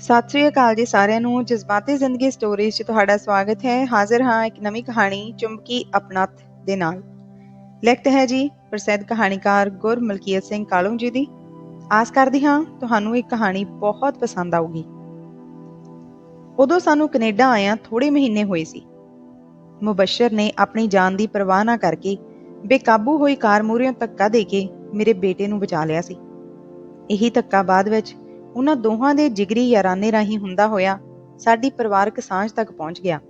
ਸਤਿ ਸ੍ਰੀ ਅਕਾਲ ਜੀ ਸਾਰਿਆਂ ਨੂੰ। ਜਜ਼ਬਾਤੀ ਜ਼ਿੰਦਗੀ ਸਟੋਰੀਜ਼ 'ਚ ਤੁਹਾਡਾ ਸਵਾਗਤ ਹੈ। ਹਾਜ਼ਰ ਹਾਂ ਇੱਕ ਨਵੀਂ ਕਹਾਣੀ ਚੁੰਬਕੀ ਅਪਣਤ ਦੇ ਨਾਲ। ਲਿਖਤ ਹੈ ਜੀ ਪ੍ਰਸਿੱਧ ਕਹਾਣੀਕਾਰ ਗੁਰ ਸਿੰਘ ਕਾਲੂ ਜੀ ਦੀ। ਆਸ ਕਰਦੀ ਹਾਂ ਤੁਹਾਨੂੰ ਇਹ ਕਹਾਣੀ ਬਹੁਤ ਪਸੰਦ ਆਊਗੀ। ਉਦੋਂ ਸਾਨੂੰ ਕੈਨੇਡਾ ਆਇਆ ਥੋੜੇ ਮਹੀਨੇ ਹੋਏ ਸੀ। ਮੁਬਸ਼ਰ ਨੇ ਆਪਣੀ ਜਾਨ ਦੀ ਪਰਵਾਹ ਨਾ ਕਰਕੇ ਬੇਕਾਬੂ ਹੋਈ ਕਾਰ ਮੂਹਰਿਓਂ ਧੱਕਾ ਦੇ ਕੇ ਮੇਰੇ ਬੇਟੇ ਨੂੰ ਬਚਾ ਲਿਆ ਸੀ। ਇਹੀ ਧੱਕਾ ਬਾਅਦ ਵਿੱਚ ਉਹਨਾਂ ਦੋਹਾਂ ਦੇ ਜਿਗਰੀ ਯਾਰਾਨੇ ਰਾਹੀਂ ਹੁੰਦਾ ਹੋਇਆ ਸਾਡੀ ਪਰਿਵਾਰਕ ਸਾਂਝ ਤੱਕ ਪਹੁੰਚ ਗਿਆ।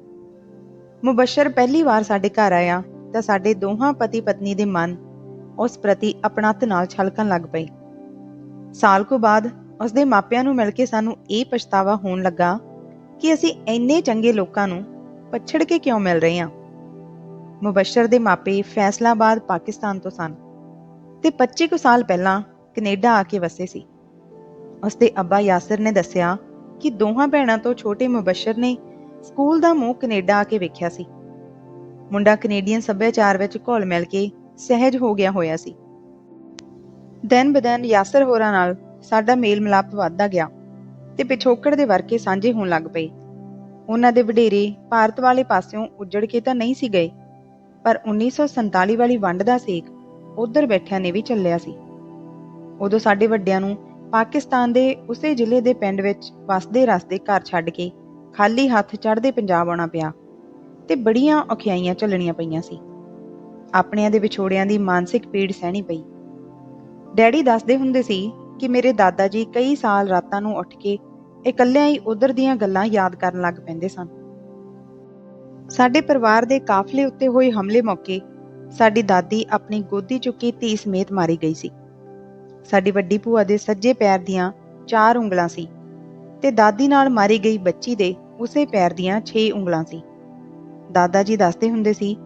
ਮੁਬਸ਼ਰ ਪਹਿਲੀ ਵਾਰ ਸਾਡੇ ਘਰ ਆਇਆ ਤਾਂ ਸਾਡੇ ਦੋਹਾਂ ਪਤੀ ਪਤਨੀ ਦੇ ਮਨ ਉਸ ਪ੍ਰਤੀ ਆਪਣਤ ਨਾਲ ਛਲਕਣ ਲੱਗ ਪਈ ਸਾਲ ਕੁ ਬਾਅਦ ਉਸ ਦੇ ਮਾਪਿਆਂ ਨੂੰ ਮਿਲ ਕੇ ਸਾਨੂੰ ਇਹ ਪਛਤਾਵਾ ਹੋਣ ਲੱਗਾ ਕਿ ਅਸੀਂ ਇੰਨੇ ਚੰਗੇ ਲੋਕਾਂ ਨੂੰ ਪਛੜ ਕੇ ਕਿਉਂ ਮਿਲ ਰਹੇ ਹਾਂ? ਮੁਬਸ਼ਰ ਦੇ ਮਾਪੇ ਫੈਸਲਾਬਾਦ ਪਾਕਿਸਤਾਨ ਤੋਂ ਸਨ ਤੇ 25 ਕੁ ਸਾਲ ਪਹਿਲਾਂ ਕੈਨੇਡਾ ਆ ਕੇ ਵਸੇ ਸੀ। ਉਸਦੇ ਅੱਬਾ ਯਾਸਰ ਨੇ ਦੱਸਿਆ ਕਿ ਦੋਹਾਂ ਭੈਣਾਂ ਤੋਂ ਛੋਟੇ ਮੁਬਸ਼ਰ ਨੇ ਸਕੂਲ ਦਾ ਮੂੰਹ ਕੈਨੇਡਾ ਆ ਕੇ ਵੇਖਿਆ ਸੀ। ਮੁੰਡਾ ਕੈਨੇਡੀਅਨ ਸੱਭਿਆਚਾਰ ਵਿੱਚ ਘੁਲ ਮਿਲ ਕੇ ਸਹਿਜ ਹੋ ਗਿਆ ਹੋਇਆ ਸੀ। ਦਿਨ ਬਦਨ ਯਾਸਰ ਹੋਰਾਂ ਨਾਲ ਸਾਡਾ ਮੇਲ ਮਿਲਾਪ ਵੱਧਦਾ ਗਿਆ ਤੇ ਪਿਛੋਕੜ ਦੇ ਵਰਕੇ ਸਾਂਝੇ ਹੋਣ ਲੱਗ ਪਏ। ਉਹਨਾਂ ਦੇ ਵਡੇਰੇ ਭਾਰਤ ਵਾਲੇ ਪਾਸਿਓਂ ਉੱਜੜ ਕੇ ਤਾਂ ਨਹੀਂ ਸੀ ਗਏ, ਪਰ 1947 ਵਾਲੀ ਵੰਡ ਦਾ ਸੇਕ ਉਧਰ ਬੈਠਿਆਂ ਨੇ ਵੀ ਚੱਲਿਆ ਸੀ। ਉਦੋਂ ਸਾਡੇ ਵੱਡਿਆਂ ਨੂੰ ਪਾਕਿਸਤਾਨ ਦੇ ਉਸੇ ਜ਼ਿਲ੍ਹੇ ਦੇ ਪਿੰਡ ਵਿੱਚ ਵਸਦੇ ਰਸਦੇ ਘਰ ਛੱਡ ਕੇ ਖਾਲੀ ਹੱਥ ਚੜ੍ਹਦੇ ਪੰਜਾਬ ਆਉਣਾ ਪਿਆ ਤੇ ਬੜੀਆਂ ਔਖਿਆਈਆਂ ਝੱਲਣੀਆਂ ਪਈਆਂ ਸੀ। ਆਪਣਿਆਂ ਦੇ ਵਿਛੋੜਿਆਂ ਦੀ ਮਾਨਸਿਕ ਪੀੜ ਸਹਿਣੀ ਪਈ। ਡੈਡੀ ਦੱਸਦੇ ਹੁੰਦੇ ਸੀ ਕਿ ਮੇਰੇ ਦਾਦਾ ਜੀ ਕਈ ਸਾਲ ਰਾਤਾਂ ਨੂੰ ਉੱਠ ਕੇ ਇਕੱਲਿਆਂ ਹੀ ਉਧਰ ਦੀਆਂ ਗੱਲਾਂ ਯਾਦ ਕਰਨ ਲੱਗ ਪੈਂਦੇ ਸਨ। ਸਾਡੇ ਪਰਿਵਾਰ ਦੇ ਕਾਫਲੇ ਉੱਤੇ ਹੋਏ ਹਮਲੇ ਮੌਕੇ ਸਾਡੀ ਦਾਦੀ ਆਪਣੀ ਗੋਦੀ ਚੁੱਕੀ ਧੀ ਸਮੇਤ ਮਾਰੀ ਗਈ ਸੀ। ਸਾਡੀ ਵੱਡੀ ਭੂਆ ਦੇ ਸੱਜੇ ਪੈਰ ਦੀਆਂ ਚਾਰ ਉਂਗਲਾਂ ਸੀ ਤੇ ਦਾਦੀ ਨਾਲ ਮਾਰੀ ਗਈ ਬੱਚੀ ਦੇ ਉਸੇ ਪੈਰ ਦੀਆਂ 6 ਉਂਗਲਾਂ ਸੀ। ਦਾਦਾ ਜੀ ਦੱਸਦੇ ਹੁੰਦੇ ਸੀ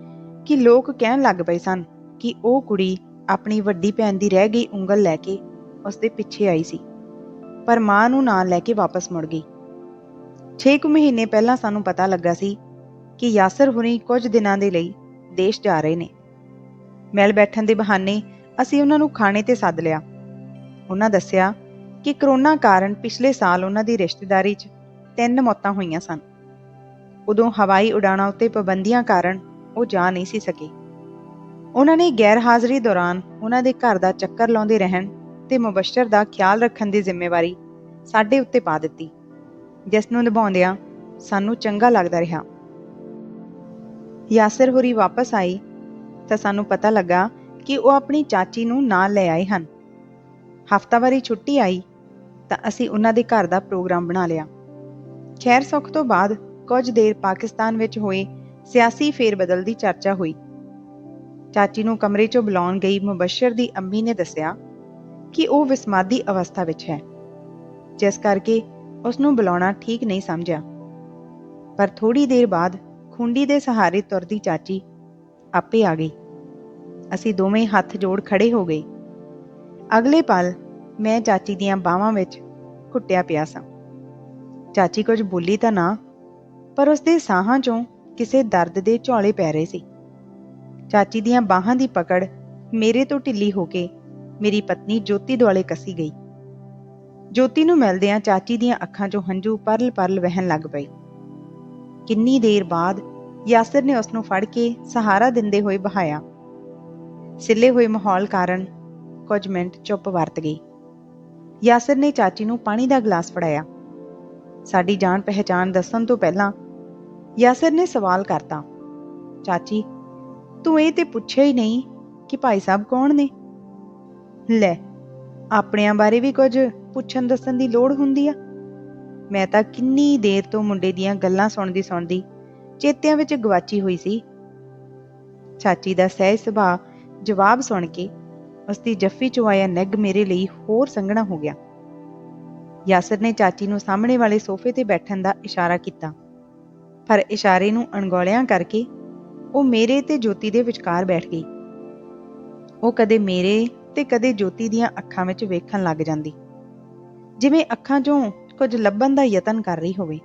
ਕਿ ਲੋਕ ਕਹਿਣ ਲੱਗ ਪਏ ਸਨ ਕਿ ਉਹ ਕੁੜੀ ਆਪਣੀ ਵੱਡੀ ਭੈਣ ਦੀ ਰਹਿ ਗਈ ਉਂਗਲ ਲੈ ਕੇ ਉਸ ਦੇ ਪਿੱਛੇ ਆਈ ਸੀ, ਪਰ ਮਾਂ ਨੂੰ ਨਾਲ ਲੈ ਕੇ ਵਾਪਸ ਮੁੜ ਗਈ। 6 ਕੁ ਮਹੀਨੇ ਪਹਿਲਾਂ ਸਾਨੂੰ ਪਤਾ ਲੱਗਾ ਸੀ ਕਿ ਯਾਸਰ ਹੁਣੀ ਕੁਝ ਦਿਨਾਂ ਦੇ ਲਈ ਦੇਸ਼ ਜਾ ਰਹੇ ਨੇ। ਮਿਲ ਬੈਠਣ ਦੇ ਬਹਾਨੇ ਅਸੀਂ ਉਹਨਾਂ ਨੂੰ ਖਾਣੇ ਤੇ ਸੱਦ ਲਿਆ। ਉਹਨਾਂ ਦੱਸਿਆ ਕਿ ਕਰੋਨਾ ਕਾਰਨ ਪਿਛਲੇ ਸਾਲ ਉਹਨਾਂ ਦੀ ਰਿਸ਼ਤੇਦਾਰੀ 'ਚ ਤਿੰਨ ਮੌਤਾਂ ਹੋਈਆਂ ਸਨ। ਉਦੋਂ ਹਵਾਈ ਉਡਾਣਾਂ ਉੱਤੇ ਪਾਬੰਦੀਆਂ ਕਾਰਨ ਉਹ ਜਾ ਨਹੀਂ ਸੀ ਸਕੇ। ਉਹਨਾਂ ਨੇ ਗੈਰ ਹਾਜ਼ਰੀ ਦੌਰਾਨ ਉਹਨਾਂ ਦੇ ਘਰ ਦਾ ਚੱਕਰ ਲਾਉਂਦੇ ਰਹਿਣ ਤੇ ਮੁਬਸ਼ਰ ਦਾ ਖਿਆਲ ਰੱਖਣ ਦੀ ਜ਼ਿੰਮੇਵਾਰੀ ਸਾਡੇ ਉੱਤੇ ਪਾ ਦਿੱਤੀ, ਜਿਸ ਨੂੰ ਨਿਭਾਉਂਦਿਆਂ ਸਾਨੂੰ ਚੰਗਾ ਲੱਗਦਾ ਰਿਹਾ। ਯਾਸਰ ਹੋਰੀ ਵਾਪਸ ਆਈ ਤਾਂ ਸਾਨੂੰ ਪਤਾ ਲੱਗਾ ਕਿ ਉਹ ਆਪਣੀ ਚਾਚੀ ਨੂੰ ਨਾਲ ਲੈ ਆਏ ਹਨ। ਹਫ਼ਤਾਵਾਰੀ ਛੁੱਟੀ ਆਈ ਤਾਂ ਅਸੀਂ ਉਹਨਾਂ ਦੇ ਘਰ ਦਾ ਪ੍ਰੋਗਰਾਮ ਬਣਾ ਲਿਆ। ਖੈਰ, ਸੁੱਖ ਤੋਂ ਬਾਅਦ ਕੁਝ ਦੇਰ ਪਾਕਿਸਤਾਨ ਵਿੱਚ ਹੋਏ ਸਿਆਸੀ ਫੇਰਬਦਲ ਦੀ ਚਰਚਾ ਹੋਈ। ਚਾਚੀ ਨੂੰ ਕਮਰੇ 'ਚੋਂ ਬੁਲਾਉਣ ਗਈ ਮੁਬਸ਼ਰ ਦੀ ਅੰਮੀ ਨੇ ਦੱਸਿਆ ਕਿ ਉਹ ਵਿਸਮਾਦੀ ਅਵਸਥਾ ਵਿੱਚ ਹੈ, ਜਿਸ ਕਰਕੇ ਉਸ ਨੂੰ ਬੁਲਾਉਣਾ ਠੀਕ ਨਹੀਂ ਸਮਝਿਆ। ਪਰ ਥੋੜੀ ਦੇਰ ਬਾਅਦ ਖੁੰਡੀ ਦੇ ਸਹਾਰੇ ਤੁਰਦੀ ਚਾਚੀ ਆਪੇ ਆ ਗਈ। ਅਸੀਂ ਦੋਵੇਂ ਹੱਥ ਜੋੜ ਖੜੇ ਹੋ ਗਏ। ਅਗਲੇ ਪਲ ਮੈਂ ਚਾਚੀ ਦੀਆਂ ਬਾਹਾਂ ਵਿੱਚ ਘੁੱਟਿਆ ਪਿਆ ਸਾਂ। ਚਾਚੀ ਕੁਝ ਬੋਲੀ ਤਾਂ ਨਾ, ਪਰ ਉਸ ਦੇ ਸਾਹਾਂ 'ਚੋਂ ਕਿਸੇ ਦਰਦ ਦੇ ਝੋਲੇ ਪੈ ਰਹੇ ਸੀ। ਚਾਚੀ ਦੀਆਂ ਬਾਹਾਂ ਦੀ ਪਕੜ ਮੇਰੇ ਤੋਂ ਢਿੱਲੀ ਹੋ ਕੇ ਮੇਰੀ ਪਤਨੀ ਜੋਤੀ ਦੁਆਲੇ ਕੱਸੀ ਗਈ। ਜੋਤੀ ਨੂੰ ਮਿਲਦਿਆਂ ਚਾਚੀ ਦੀਆਂ ਅੱਖਾਂ 'ਚੋਂ ਹੰਝੂ ਪਰਲ-ਪਰਲ ਵਹਿਣ ਲੱਗ ਪਏ। ਕਿੰਨੀ ਦੇਰ ਬਾਅਦ ਯਾਸਰ ਨੇ ਉਸ ਨੂੰ ਫੜ ਕੇ ਸਹਾਰਾ ਦਿੰਦੇ ਹੋਏ ਬਹਾਇਆ। ਸਿੱਲੇ ਹੋਏ ਮਾਹੌਲ ਕਾਰਨ ਕੁਝ ਮਿੰਟ ਚੁੱਪ ਵਰਤ ਗਈ। ਯਾਸਰ ਨੇ ਚਾਚੀ ਨੂੰ ਪਾਣੀ ਦਾ ਗਲਾਸ ਫੜਾਇਆ। ਸਾਡੀ ਜਾਣ ਪਹਿਚਾਨ ਦੱਸਣ ਤੋਂ ਪਹਿਲਾਂ ਯਾਸਰ ਨੇ ਸਵਾਲ ਕਰਤਾ, ਚਾਚੀ, ਤੂੰ ਇਹ ਤੇ ਪੁੱਛਿਆ ਹੀ ਨਹੀਂ ਕਿ ਭਾਈ ਸਾਹਿਬ ਕੌਣ ਨੇ? ਲੈ, ਆਪਣਿਆਂ ਬਾਰੇ ਵੀ ਕੁਝ ਪੁੱਛਣ ਦੱਸਣ ਦੀ ਲੋੜ ਹੁੰਦੀ ਆ। ਮੈਂ ਤਾਂ ਕਿੰਨੀ ਦੇਰ ਤੋਂ ਮੁੰਡੇ ਦੀਆਂ ਗੱਲਾਂ ਸੁਣਦੀ ਸੁਣਦੀ ਚੇਤਿਆਂ ਵਿੱਚ ਗਵਾਚੀ ਹੋਈ ਸੀ। ਚਾਚੀ ਦਾ ਸਹਿਜ ਸੁਭਾਅ ਜਵਾਬ ਸੁਣ ਕੇ ਉਸ ਦੀ ਜੱਫੀ ਚੋਂ ਆਇਆ ਨੈਗ ਮੇਰੇ ਲਈ ਹੋਰ ਸੰਘਣਾ ਹੋ ਗਿਆ। ਯਾਸਰ ਨੇ ਚਾਚੀ ਨੂੰ ਸਾਹਮਣੇ ਵਾਲੇ ਸੋਫੇ ਤੇ ਬੈਠਣ ਦਾ ਇਸ਼ਾਰਾ ਕੀਤਾ। ਪਰ ਇਸ਼ਾਰੇ ਨੂੰ ਅਣਗੌਲਿਆਂ ਕਰਕੇ ਉਹ ਮੇਰੇ ਤੇ ਜੋਤੀ ਦੇ ਵਿਚਕਾਰ ਬੈਠ ਗਈ। ਉਹ ਕਦੇ ਮੇਰੇ ਤੇ ਕਦੇ ਜੋਤੀ ਦੀਆਂ ਅੱਖਾਂ ਵਿੱਚ ਵੇਖਣ ਲੱਗ ਜਾਂਦੀ। ਜਿਵੇਂ ਅੱਖਾਂ 'ਚੋਂ ਕੁਝ ਲੱਭਣ ਦਾ ਯਤਨ ਕਰ ਰਹੀ ਹੋਵੇ।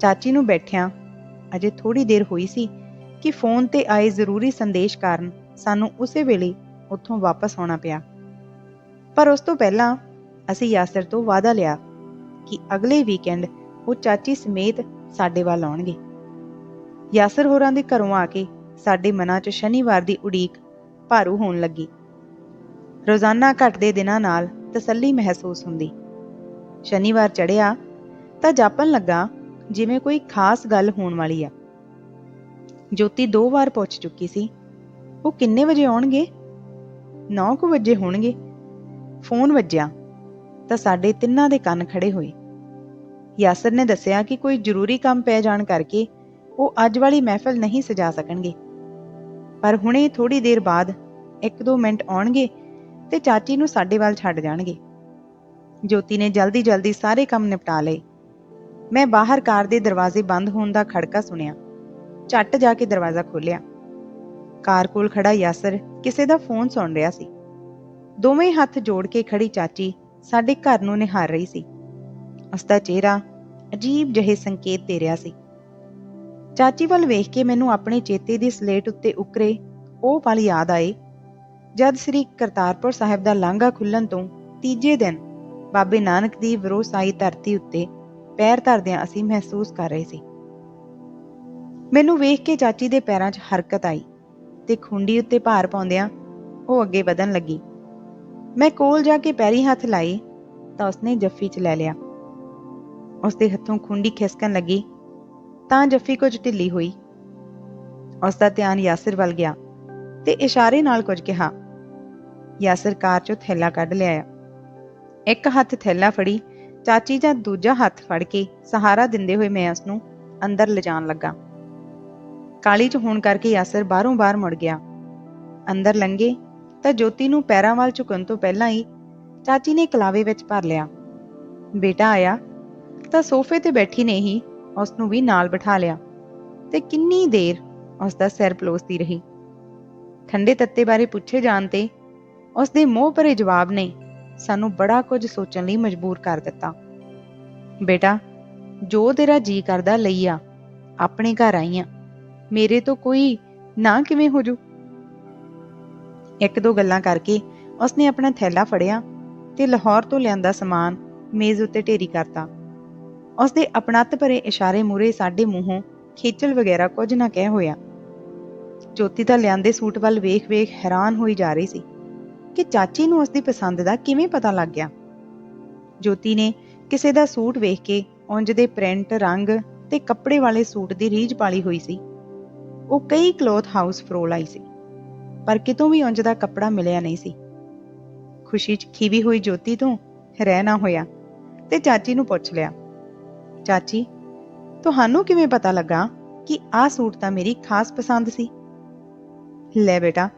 ਚਾਚੀ ਨੂੰ ਬੈਠਿਆਂ ਅਜੇ ਥੋੜੀ ਦੇਰ ਹੋਈ ਸੀ ਕਿ ਫੋਨ ਤੇ ਆਏ ਜ਼ਰੂਰੀ ਸੰਦੇਸ਼ ਕਾਰਨ ਸਾਨੂੰ ਉਸੇ ਵੇਲੇ ਉੱਥੋਂ ਵਾਪਸ ਆਉਣਾ ਪਿਆ। ਪਰ ਉਸ ਤੋਂ ਪਹਿਲਾਂ ਅਸੀਂ ਯਾਸਰ ਤੋਂ ਵਾਅਦਾ ਲਿਆ ਕਿ ਅਗਲੇ ਵੀਕਐਂਡ ਉਹ ਚਾਚੀ ਸਮੇਤ ਸਾਡੇ ਵੱਲ ਆਉਣਗੇ। ਯਾਸਰ ਹੋਰਾਂ ਦੇ ਘਰੋਂ ਆ ਕੇ ਸਾਡੇ ਮਨਾਂ 'ਚ ਸ਼ਨੀਵਾਰ ਦੀ ਉਡੀਕ ਭਾਰੂ ਹੋਣ ਲੱਗੀ। ਰੋਜ਼ਾਨਾ ਘਟਦੇ ਦਿਨਾਂ ਨਾਲ ਤਸੱਲੀ ਮਹਿਸੂਸ ਹੁੰਦੀ। ਸ਼ਨੀਵਾਰ ਚੜਿਆ ਤਾਂ ਜਾਪਣ ਲੱਗਾ ਜਿਵੇਂ ਕੋਈ ਖਾਸ ਗੱਲ ਹੋਣ ਵਾਲੀ ਆ। ਜੋਤੀ ਦੋ ਵਾਰ ਪੁੱਛ ਚੁੱਕੀ ਸੀ, ਉਹ ਕਿੰਨੇ ਵਜੇ ਆਉਣਗੇ? 9 ਕੁ ਵਜੇ ਹੋਣਗੇ। ਫੋਨ ਵੱਜਿਆ, ਤਾਂ ਸਾਡੇ ਤਿੰਨਾਂ ਦੇ ਕੰਨ ਖੜੇ ਹੋਏ। ਯਾਸਰ ਨੇ ਦੱਸਿਆ ਕਿ ਕੋਈ ਜ਼ਰੂਰੀ ਕੰਮ ਪੈ ਜਾਣ ਕਰਕੇ ਉਹ ਅੱਜ ਵਾਲੀ ਮਹਿਫਲ ਨਹੀਂ ਸਜਾ ਸਕਣਗੇ। ਪਰ ਹੁਣੇ ਥੋੜੀ ਦੇਰ ਬਾਅਦ 1-2 ਮਿੰਟ ਆਉਣਗੇ ਤੇ ਚਾਚੀ ਨੂੰ ਸਾਡੇ ਵੱਲ ਛੱਡ ਜਾਣਗੇ। ਜੋਤੀ ਨੇ ਜਲਦੀ-ਜਲਦੀ ਸਾਰੇ ਕੰਮ ਨਿਪਟਾ ਲਏ। ਮੈਂ ਬਾਹਰ ਕਾਰ ਦੇ ਦਰਵਾਜ਼ੇ ਬੰਦ ਹੋਣ ਦਾ ਖੜਕਾ ਸੁਣਿਆ। ਝੱਟ ਜਾ ਕੇ ਦਰਵਾਜ਼ਾ ਖੋਲ੍ਹਿਆ। ਕਾਰ ਕੋਲ ਖੜਾ ਯਾਸਰ ਕਿਸੇ ਦਾ ਫੋਨ ਸੁਣ ਰਿਹਾ ਸੀ। ਦੋਵੇਂ ਹੱਥ ਜੋੜ ਕੇ ਖੜੀ ਚਾਚੀ ਸਾਡੇ ਘਰ ਨੂੰ ਨਿਹਾਰ ਰਹੀ ਸੀ। ਉਸ ਦਾ ਚਿਹਰਾ ਅਜੀਬ ਜਿਹੇ ਸੰਕੇਤ ਦੇ ਰਿਹਾ ਸੀ। ਚਾਚੀ ਵੱਲ ਵੇਖ ਕੇ ਮੈਨੂੰ ਆਪਣੇ ਚੇਤੇ ਦੀ ਸਲੇਟ ਉੱਤੇ ਉਕਰੇ ਉਹ ਪਲ ਯਾਦ ਆਏ। ਜਦ ਸ੍ਰੀ ਕਰਤਾਰਪੁਰ ਸਾਹਿਬ ਦਾ ਲਾਂਘਾ ਖੁੱਲਣ ਤੋਂ ਤੀਜੇ ਦਿਨ ਬਾਬੇ ਨਾਨਕ ਦੀ ਵਿਰੋਸਾਈ ਧਰਤੀ ਉੱਤੇ ਪੈਰ ਧਰਦਿਆਂ ਅਸੀਂ ਮਹਿਸੂਸ ਕਰ ਰਹੇ ਸੀ। ਮੈਨੂੰ ਵੇਖ ਕੇ ਚਾਚੀ ਦੇ ਪੈਰਾਂ 'ਚ ਹਰਕਤ ਆਈ। ਤੇ ਖੁੰਡੀ ਉੱਤੇ ਭਾਰ ਪਾਉਂਦਿਆਂ ਉਹ ਅੱਗੇ ਵਧਣ ਲੱਗੀ। ਮੈਂ ਕੋਲ ਜਾ ਕੇ ਪੈਰੀ ਹੱਥ ਲਾਏ ਤਾਂ ਉਸਨੇ ਜੱਫੀ 'ਚ ਲੈ ਲਿਆ। ਉਸਦੇ ਹੱਥੋਂ ਖੁੰਡੀ ਖਿਸਕਣ ਲੱਗੀ ਤਾਂ ਜੱਫੀ ਕੁਝ ਢਿੱਲੀ ਹੋਈ। ਉਸ ਦਾ ਧਿਆਨ ਯਾਸਰ ਵੱਲ ਗਿਆ ਤੇ ਇਸ਼ਾਰੇ ਨਾਲ ਕੁਝ ਕਿਹਾ। ਯਾਸਰ ਕਾਰ 'ਚੋਂ ਥੈਲਾ ਕੱਢ ਲਿਆਇਆ। ਇੱਕ ਹੱਥ ਥੈਲਾ ਫੜੀ, ਚਾਚੀ ਜਾਂ ਦੂਜਾ ਹੱਥ ਫੜ ਕੇ ਸਹਾਰਾ ਦਿੰਦੇ ਹੋਏ ਮੈਂ ਉਸ ਨੂੰ ਅੰਦਰ ਲਿਜਾਣ ਲੱਗਾ। ਕਾਲੀ 'ਚ ਹੋਣ ਕਰਕੇ ਯਾਸਰ ਬਾਹਰੋਂ ਬਾਹਰ ਮੁੜ ਗਿਆ। ਅੰਦਰ ਲੰਘੇ ਤਾਂ ਜੋਤੀ ਨੂੰ ਪੈਰਾਂ ਵੱਲ ਝੁਕਣ ਤੋਂ ਪਹਿਲਾਂ ਹੀ ਚਾਚੀ ਨੇ ਕਲਾਵੇ ਵਿੱਚ ਭਰ ਲਿਆ। ਬੇਟਾ ਆਇਆ ਤਾਂ ਸੋਫੇ ਤੇ ਬੈਠੀ ਨੇ ਹੀ ਉਸ ਨੂੰ ਵੀ ਨਾਲ ਬਿਠਾ ਲਿਆ ਤੇ ਕਿੰਨੀ ਦੇਰ ਉਸ ਦਾ ਸਿਰ ਪਲੋਸਦੀ ਰਹੀ। ਠੰਡੇ ਤੱਤੇ ਬਾਰੇ ਪੁੱਛੇ ਜਾਣ ਤੇ ਉਸ ਦੇ ਮੋਹ ਭਰੇ ਜਵਾਬ ਨੇ ਸਾਨੂੰ ਬੜਾ ਕੁਝ ਸੋਚਣ ਲਈ ਮਜਬੂਰ ਕਰ ਦਿੱਤਾ। ਬੇਟਾ, ਜੋ ਤੇਰਾ ਜੀ ਕਰਦਾ, ਲਈ ਆ। ਆਪਣੇ ਘਰ ਆਈ ਆ। ਮੇਰੇ ਤੋਂ ਕੋਈ ਨਾ ਕਿਵੇਂ ਹੋ ਜੂ? ਇੱਕ ਦੋ ਗੱਲਾਂ ਕਰਕੇ ਉਸਨੇ ਆਪਣਾ ਥੈਲਾ ਫੜਿਆ ਤੇ ਲਾਹੌਰ ਤੋਂ ਲਿਆਂਦਾ ਸਮਾਨ ਮੇਜ਼ ਉੱਤੇ ਢੇਰੀ ਕਰਤਾ। ਉਸਦੇ ਅਪਣੱਤ ਭਰੇ ਇਸ਼ਾਰੇ ਮੂਰੇ ਸਾਡੇ ਮੂੰਹੋਂ ਖੇਚਲ ਵਗੈਰਾ ਕੁਝ ਨਾ ਕਹਿ ਹੋਇਆ। ਜੋਤੀ ਤਾਂ ਲਿਆਂਦੇ ਸੂਟ ਵੱਲ ਵੇਖ-ਵੇਖ ਹੈਰਾਨ ਹੋਈ ਜਾ ਰਹੀ ਸੀ ਕਿ ਚਾਚੀ ਨੂੰ ਉਸਦੀ ਪਸੰਦ ਦਾ ਕਿਵੇਂ ਪਤਾ ਲੱਗ ਗਿਆ। ਜੋਤੀ ਨੇ ਕਿਸੇ ਦਾ ਸੂਟ ਵੇਖ ਕੇ ਉਂਝ ਦੇ ਪ੍ਰਿੰਟ, ਰੰਗ ਤੇ ਕੱਪੜੇ ਵਾਲੇ ਸੂਟ ਦੀ ਰੀਝ ਪਾਲੀ ਹੋਈ ਸੀ। ਉਹ ਕਈ ਕਲੋਥ ਹਾਊਸ ਫਰੋਲ ਆਈ ਸੀ, ਪਰ ਕਿਤੋਂ ਵੀ ਉਂਝ ਦਾ ਕੱਪੜਾ ਮਿਲਿਆ ਨਹੀਂ ਸੀ। ਖੁਸ਼ੀ 'ਚ ਖੀਵੀ ਹੋਈ ਜੋਤੀ ਤੋਂ ਰਹਿ ਨਾ ਹੋਇਆ ਤੇ ਚਾਚੀ ਨੂੰ ਪੁੱਛ ਲਿਆ, ਚਾਚੀ, ਤੁਹਾਨੂੰ ਕਿਵੇਂ ਪਤਾ ਲੱਗਾ ਕਿ ਆਹ ਸੂਟ ਤਾਂ ਮੇਰੀ ਖਾਸ ਪਸੰਦ ਸੀ? ਲੈ ਬੇਟਾ,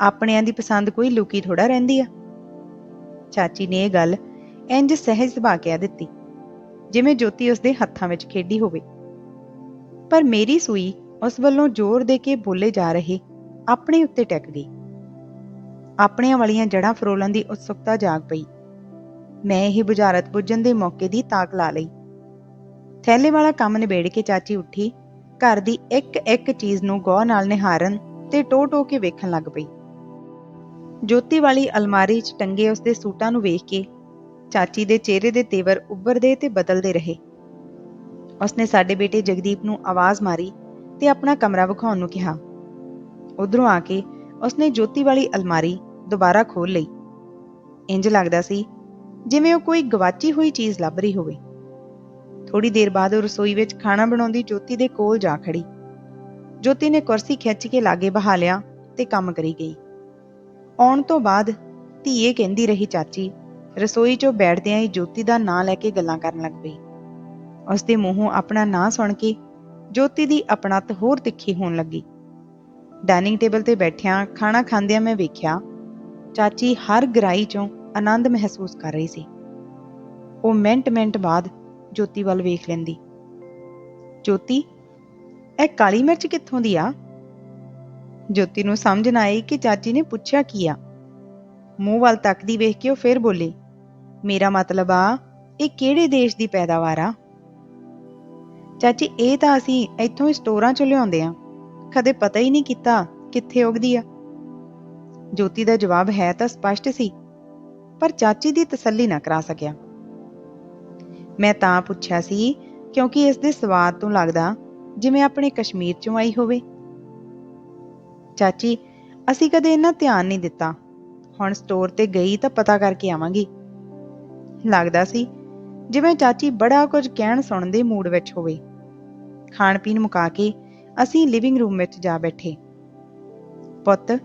ਆਪਣਿਆਂ ਦੀ ਪਸੰਦ ਕੋਈ ਲੁਕੀ ਥੋੜਾ ਰਹਿੰਦੀ ਆ। ਚਾਚੀ ਨੇ ਇਹ ਗੱਲ ਇੰਜ ਸਹਿਜ ਸੁਭਾ ਕੇ ਦਿੱਤੀ, ਜਿਵੇਂ ਜੋਤੀ ਉਸਦੇ ਹੱਥਾਂ ਵਿੱਚ ਖੇਡੀ ਹੋਵੇ। ਪਰ ਮੇਰੀ ਸੂਈ ਉਸ ਵੱਲੋਂ ਜ਼ੋਰ ਦੇ ਕੇ ਬੋਲੇ ਜਾ ਰਹੇ ਆਪਣੇ ਉੱਤੇ ਟਿਕ ਗਈ ਆਪਣੀਆਂ ਵਾਲੀਆਂ ਜੜਾਂ ਫਰੋਲਣ ਦੀ ਉਤਸੁਕਤਾ ਜਾਗ ਪਈ। ਮੈਂ ਇਹ ਬੁਝਾਰਤ ਬੁੱਝਣ ਦੇ ਮੌਕੇ ਦੀ ਤਾਕ ਲਾ ਲਈ। ਥੈਲੇ ਵਾਲਾ ਕੰਮ ਨਿਬੇੜ ਕੇ ਚਾਚੀ ਉੱਠੀ। ਘਰ ਦੀ ਇੱਕ ਇੱਕ ਚੀਜ਼ ਨੂੰ ਗੌਰ ਨਾਲ ਨਿਹਾਰਨ ਤੇ ਟੋ ਟੋ ਕੇ ਵੇਖਣ ਲੱਗ ਪਈ। ਜੋਤੀ ਵਾਲੀ ਅਲਮਾਰੀ 'ਚ ਟੰਗੇ ਉਸਦੇ ਸੂਟਾਂ ਨੂੰ ਵੇਖ ਕੇ ਚਾਚੀ ਦੇ ਚਿਹਰੇ ਦੇ ਤੇਵਰ ਉੱਭਰਦੇ ਤੇ ਬਦਲਦੇ ਰਹੇ। ਉਸਨੇ ਸਾਡੇ ਬੇਟੇ ਜਗਦੀਪ ਨੂੰ ਆਵਾਜ਼ ਮਾਰੀ ਤੇ ਆਪਣਾ ਕਮਰਾ ਵਿਖਾਉਣ ਨੂੰ ਕਿਹਾ। ਉਧਰੋਂ ਆ ਕੇ ਉਸਨੇ ਜੋਤੀ ਵਾਲੀ ਅਲਮਾਰੀ ਦੁਬਾਰਾ ਖੋਲ ਲਈ। ਇੰਜ ਲੱਗਦਾ ਸੀ ਜਿਵੇਂ ਉਹ ਕੋਈ ਗਵਾਚੀ ਹੋਈ ਚੀਜ਼ ਲੱਭ ਰਹੀ ਹੋਵੇ। ਥੋੜੀ ਦੇਰ ਬਾਅਦ ਉਹ ਰਸੋਈ ਵਿੱਚ ਖਾਣਾ ਬਣਾਉਂਦੀ ਜੋਤੀ ਦੇ ਕੋਲ ਜਾ ਖੜੀ। ਜੋਤੀ ਨੇ ਕੁਰਸੀ ਖਿੱਚ ਕੇ ਲਾਗੇ ਬਹਾ ਲਿਆ ਤੇ ਕੰਮ ਕਰੀ ਗਈ। ਆਉਣ ਤੋਂ ਬਾਅਦ ਧੀਏ ਕਹਿੰਦੀ ਰਹੀ, ਚਾਚੀ, ਰਸੋਈ 'ਚੋਂ ਬੈਠਦਿਆਂ ਹੀ ਜੋਤੀ ਦਾ ਨਾਂ ਲੈ ਕੇ ਗੱਲਾਂ ਕਰਨ ਲੱਗ ਪਈ। ਉਸ ਦੇ ਮੂੰਹੋਂ ਆਪਣਾ ਨਾਂ ਸੁਣ ਕੇ ਜੋਤੀ ਦੀ ਆਪਣਤ ਹੋਰ ਤਿੱਖੀ ਹੋਣ ਲੱਗੀ। ਡਾਈਨਿੰਗ ਟੇਬਲ ਤੇ ਬੈਠਿਆਂ ਖਾਣਾ ਖਾਂਦਿਆਂ ਮੈਂ ਵੇਖਿਆ, ਚਾਚੀ ਹਰ ਗਰਾਈ 'ਚੋਂ ਆਨੰਦ ਮਹਿਸੂਸ ਕਰ ਰਹੀ ਸੀ। ਉਹ ਮਿੰਟ-ਮਿੰਟ ਬਾਅਦ ਜੋਤੀ ਵੱਲ ਵੇਖ ਲੈਂਦੀ। ਜੋਤੀ, ਇਹ ਕਾਲੀ ਮਿਰਚ ਕਿੱਥੋਂ ਦੀ ਆ? ਜੋਤੀ ਨੂੰ ਸਮਝ ਨਾ ਆਈ ਕਿ ਚਾਚੀ ਨੇ ਪੁੱਛਿਆ ਕੀ ਆ। ਮੂੰਹ ਵੱਲ ਤੱਕਦੀ ਵੇਖ ਕੇ ਉਹ ਫੇਰ ਬੋਲੀ, ਮੇਰਾ ਮਤਲਬ ਆ, ਇਹ ਕਿਹੜੇ ਦੇਸ਼ ਦੀ ਪੈਦਾਵਾਰ ਆ? ਚਾਚੀ, ਇਹ ਤਾਂ ਅਸੀਂ ਇੱਥੋਂ ਹੀ ਸਟੋਰਾਂ ਚੋਂ ਲਿਆਉਂਦੇ ਆ ਕਦੇ ਪਤਾ ਹੀ ਨਹੀਂ ਕੀਤਾ ਕਿੱਥੇ ਉਗਦੀ ਆ। ਜੋਤੀ ਦਾ ਜਵਾਬ ਹੈ ਤਾਂ ਸਪਸ਼ਟ ਸੀ, ਪਰ ਚਾਚੀ ਦੀ ਤਸੱਲੀ ਨਾ ਕਰਾ ਸਕਿਆ। ਮੈਂ ਤਾਂ ਪੁੱਛਿਆ ਸੀ, ਕਿਉਂਕਿ ਇਸ ਦੇ ਸਵਾਦ ਤੋਂ ਲੱਗਦਾ ਜਿਵੇਂ ਆਪਣੇ ਕਸ਼ਮੀਰ ਚੋਂ ਆਈ ਹੋਵੇ। ਚਾਚੀ, ਅਸੀਂ ਕਦੇ ਇੰਨਾ ਧਿਆਨ ਨਹੀਂ ਦਿੱਤਾ। ਹੁਣ ਸਟੋਰ ਤੇ ਗਈ ਤਾਂ ਪਤਾ ਕਰਕੇ ਆਵਾਂਗੀ। ਲੱਗਦਾ ਸੀ ਜਿਵੇਂ ਚਾਚੀ ਬੜਾ ਕੁਝ ਕਹਿਣ ਸੁਣਨ ਦੇ ਮੂਡ ਵਿੱਚ ਹੋਵੇ। ਖਾਣ ਪੀਣ ਮੁਕਾ ਕੇ ਅਸੀਂ ਲਿਵਿੰਗ ਰੂਮ ਵਿੱਚ ਜਾ ਬੈਠੇ। ਪੁੱਤ,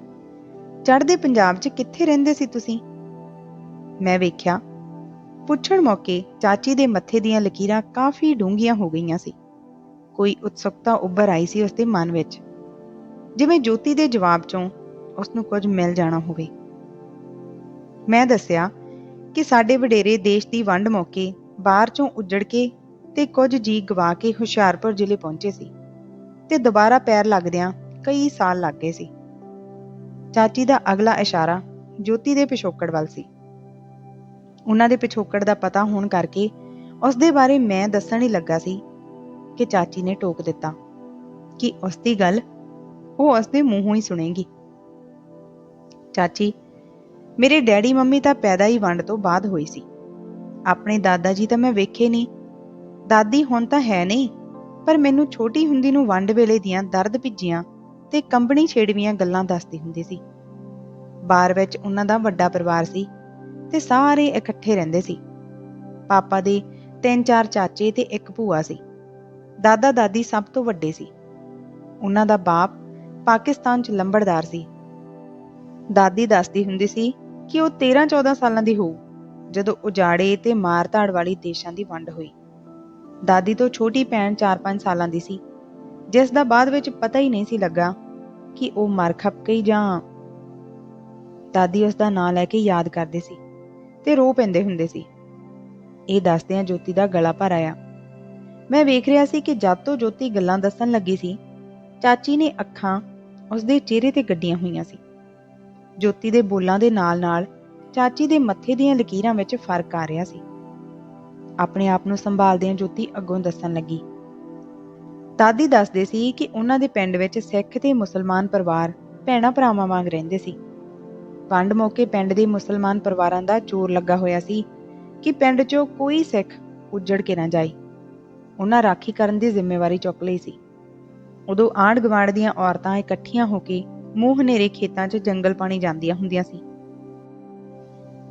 ਚੜ੍ਹਦੇ ਪੰਜਾਬ 'ਚ ਕਿੱਥੇ ਰਹਿੰਦੇ ਸੀ ਤੁਸੀਂ? ਮੈਂ ਵੇਖਿਆ, ਪੁੱਛਣ ਮੌਕੇ ਚਾਚੀ ਦੇ ਮੱਥੇ ਦੀਆਂ ਲਕੀਰਾਂ ਕਾਫੀ ਡੂੰਘੀਆਂ ਹੋ ਗਈਆਂ ਸੀ। ਕੋਈ ਉਤਸੁਕਤਾ ਉੱਭਰ ਆਈ ਸੀ ਉਸਦੇ ਮਨ ਵਿੱਚ। ਜਿਵੇਂ ਜੋਤੀ ਦੇ ਜਵਾਬ 'ਚੋਂ ਉਸ ਨੂੰ ਕੁਝ ਮਿਲ ਜਾਣਾ ਹੋਵੇ। ਮੈਂ ਦੱਸਿਆ ਕਿ ਸਾਡੇ ਵਡੇਰੇ ਦੇਸ਼ ਦੀ ਵੰਡ ਮੌਕੇ ਬਾਹਰ 'ਚੋਂ ਉੱਜੜ ਕੇ ਤੇ ਕੁਝ ਜੀ ਗਵਾ ਕੇ ਹੁਸ਼ਿਆਰਪੁਰ ਜ਼ਿਲ੍ਹੇ ਪਹੁੰਚੇ ਸੀ ਤੇ ਦੁਬਾਰਾ ਪੈਰ ਲੱਗਦਿਆਂ ਕਈ ਸਾਲ ਲੱਗ ਗਏ ਸੀ। ਚਾਚੀ ਦਾ ਅਗਲਾ ਇਸ਼ਾਰਾ ਜੋਤੀ ਦੇ ਪਿਛੋਕੜ ਵੱਲ ਸੀ। ਉਹਨਾਂ ਦੇ ਪਿਛੋਕੜ ਦਾ ਪਤਾ ਹੋਣ ਕਰਕੇ ਉਸ ਦੇ ਬਾਰੇ ਮੈਂ ਦੱਸਣ ਹੀ ਲੱਗਾ ਸੀ ਕਿ ਚਾਚੀ ਨੇ ਟੋਕ ਦਿੱਤਾ ਕਿ ਉਸ ਦੀ ਗੱਲ ਉਹ ਉਸ ਦੇ ਮੂੰਹੋਂ ਹੀ ਸੁਣੇਗੀ। ਚਾਚੀ, ਮੇਰੇ ਡੈਡੀ ਮੰਮੀ ਤਾਂ ਪੈਦਾ ਹੀ ਵੰਡ ਤੋਂ ਬਾਅਦ ਹੋਈ ਸੀ। ਆਪਣੇ ਦਾਦਾ ਜੀ ਤਾਂ ਮੈਂ ਵੇਖੇ ਨਹੀਂ। ਦਾਦੀ ਹੁਣ ਤਾਂ ਹੈ ਨਹੀਂ, ਪਰ ਮੈਨੂੰ ਛੋਟੀ ਹੁੰਦੀ ਨੂੰ ਵੰਡ ਵੇਲੇ ਦੀਆਂ ਦਰਦ ਭਿੱਜੀਆਂ ਤੇ ਕੰਬਣੀ ਛੇੜਵੀਆਂ ਗੱਲਾਂ ਦੱਸਦੀ ਹੁੰਦੀ ਸੀ। ਬਾਰ ਵਿੱਚ ਉਹਨਾਂ ਦਾ ਵੱਡਾ ਪਰਿਵਾਰ ਸੀ ਤੇ ਸਾਰੇ ਇਕੱਠੇ ਰਹਿੰਦੇ ਸੀ। ਪਾਪਾ ਦੇ ਤਿੰਨ ਚਾਰ ਚਾਚੇ ਤੇ ਇੱਕ ਭੂਆ ਸੀ। ਦਾਦਾ ਦਾਦੀ ਸਭ ਤੋਂ ਵੱਡੇ ਸੀ। ਉਹਨਾਂ ਦਾ ਬਾਪ ਪਾਕਿਸਤਾਨ 'ਚ ਲੰਬੜਦਾਰ ਸੀ। ਦਾਦੀ ਦੱਸਦੀ ਹੁੰਦੀ ਸੀ ਕਿ ਉਹ 13-14 ਸਾਲਾਂ ਦੀ ਹੋਊ। ਜਦੋਂ ਉਜਾੜੇ ਤੇ ਮਾਰ-ਧਾੜ ਵਾਲੀ ਦੇਸ਼ਾਂ ਦੀ ਵੰਡ ਹੋਈ। ਦਾਦੀ ਤੋਂ ਛੋਟੀ ਭੈਣ 4-5 ਸਾਲਾਂ ਦੀ ਸੀ। ਜਿਸ ਦਾ ਬਾਅਦ ਵਿੱਚ ਪਤਾ ਹੀ ਨਹੀਂ ਸੀ ਲੱਗਾ ਕਿ ਉਹ ਮਰ ਖਪ ਗਈ ਜਾਂ ਦਾਦੀ ਉਸ ਦਾ ਨਾਂ ਲੈ ਕੇ ਯਾਦ ਕਰਦੇ ਸੀ ਤੇ ਰੋ ਪੈਂਦੇ ਹੁੰਦੇ ਸੀ। ਇਹ ਦੱਸਦਿਆਂ ਜੋਤੀ ਦਾ ਗਲਾ ਭਰ ਆਇਆ। ਮੈਂ ਵੇਖ ਰਿਹਾ ਸੀ ਕਿ ਜਦ ਤੋਂ ਜੋਤੀ ਗੱਲਾਂ ਦੱਸਣ ਲੱਗੀ ਸੀ, ਚਾਚੀ ਨੇ ਅੱਖਾਂ ਉਸ ਦੇ ਚਿਹਰੇ ਤੇ ਗੱਡੀਆਂ ਹੋਈਆਂ ਸੀ। ਜੋਤੀ ਦੇ ਬੋਲਾਂ ਦੇ ਨਾਲ-ਨਾਲ ਚਾਚੀ ਦੇ ਮੱਥੇ ਦੀਆਂ ਲਕੀਰਾਂ ਵਿੱਚ ਫ਼ਰਕ ਆ ਰਿਹਾ ਸੀ। ਆਪਣੇ ਆਪ ਨੂੰ ਸੰਭਾਲਦਿਆਂ ਜੋਤੀ ਅੱਗੋਂ ਦੱਸਣ ਲੱਗੀ। ਦਾਦੀ ਦੱਸਦੇ ਸੀ ਕਿ ਉਹਨਾਂ ਦੇ ਪਿੰਡ ਵਿੱਚ ਸਿੱਖ ਤੇ ਮੁਸਲਮਾਨ ਪਰਿਵਾਰ ਭੈਣਾ ਭਰਾਵਾਂ ਵਾਂਗ ਰਹਿੰਦੇ ਸੀ। ਵੰਡ ਮੌਕੇ ਪਿੰਡ ਦੇ ਮੁਸਲਮਾਨ ਪਰਿਵਾਰਾਂ ਦਾ ਜ਼ੋਰ ਲੱਗਾ ਹੋਇਆ ਸੀ ਕਿ ਪਿੰਡ 'ਚੋਂ ਕੋਈ ਸਿੱਖ ਉੱਜੜ ਕੇ ਨਾ ਜਾਏ। ਉਹਨਾਂ ਰਾਖੀ ਕਰਨ ਦੀ ਜ਼ਿੰਮੇਵਾਰੀ ਚੁੱਕ ਲਈ ਸੀ। ਉਦੋਂ ਆਂਢ ਗੁਆਂਢ ਦੀਆਂ ਔਰਤਾਂ ਇਕੱਠੀਆਂ ਹੋ ਕੇ ਮੂੰਹ ਹਨੇਰੇ ਖੇਤਾਂ 'ਚ ਜੰਗਲ ਪਾਣੀ ਜਾਂਦੀਆਂ ਹੁੰਦੀਆਂ ਸੀ।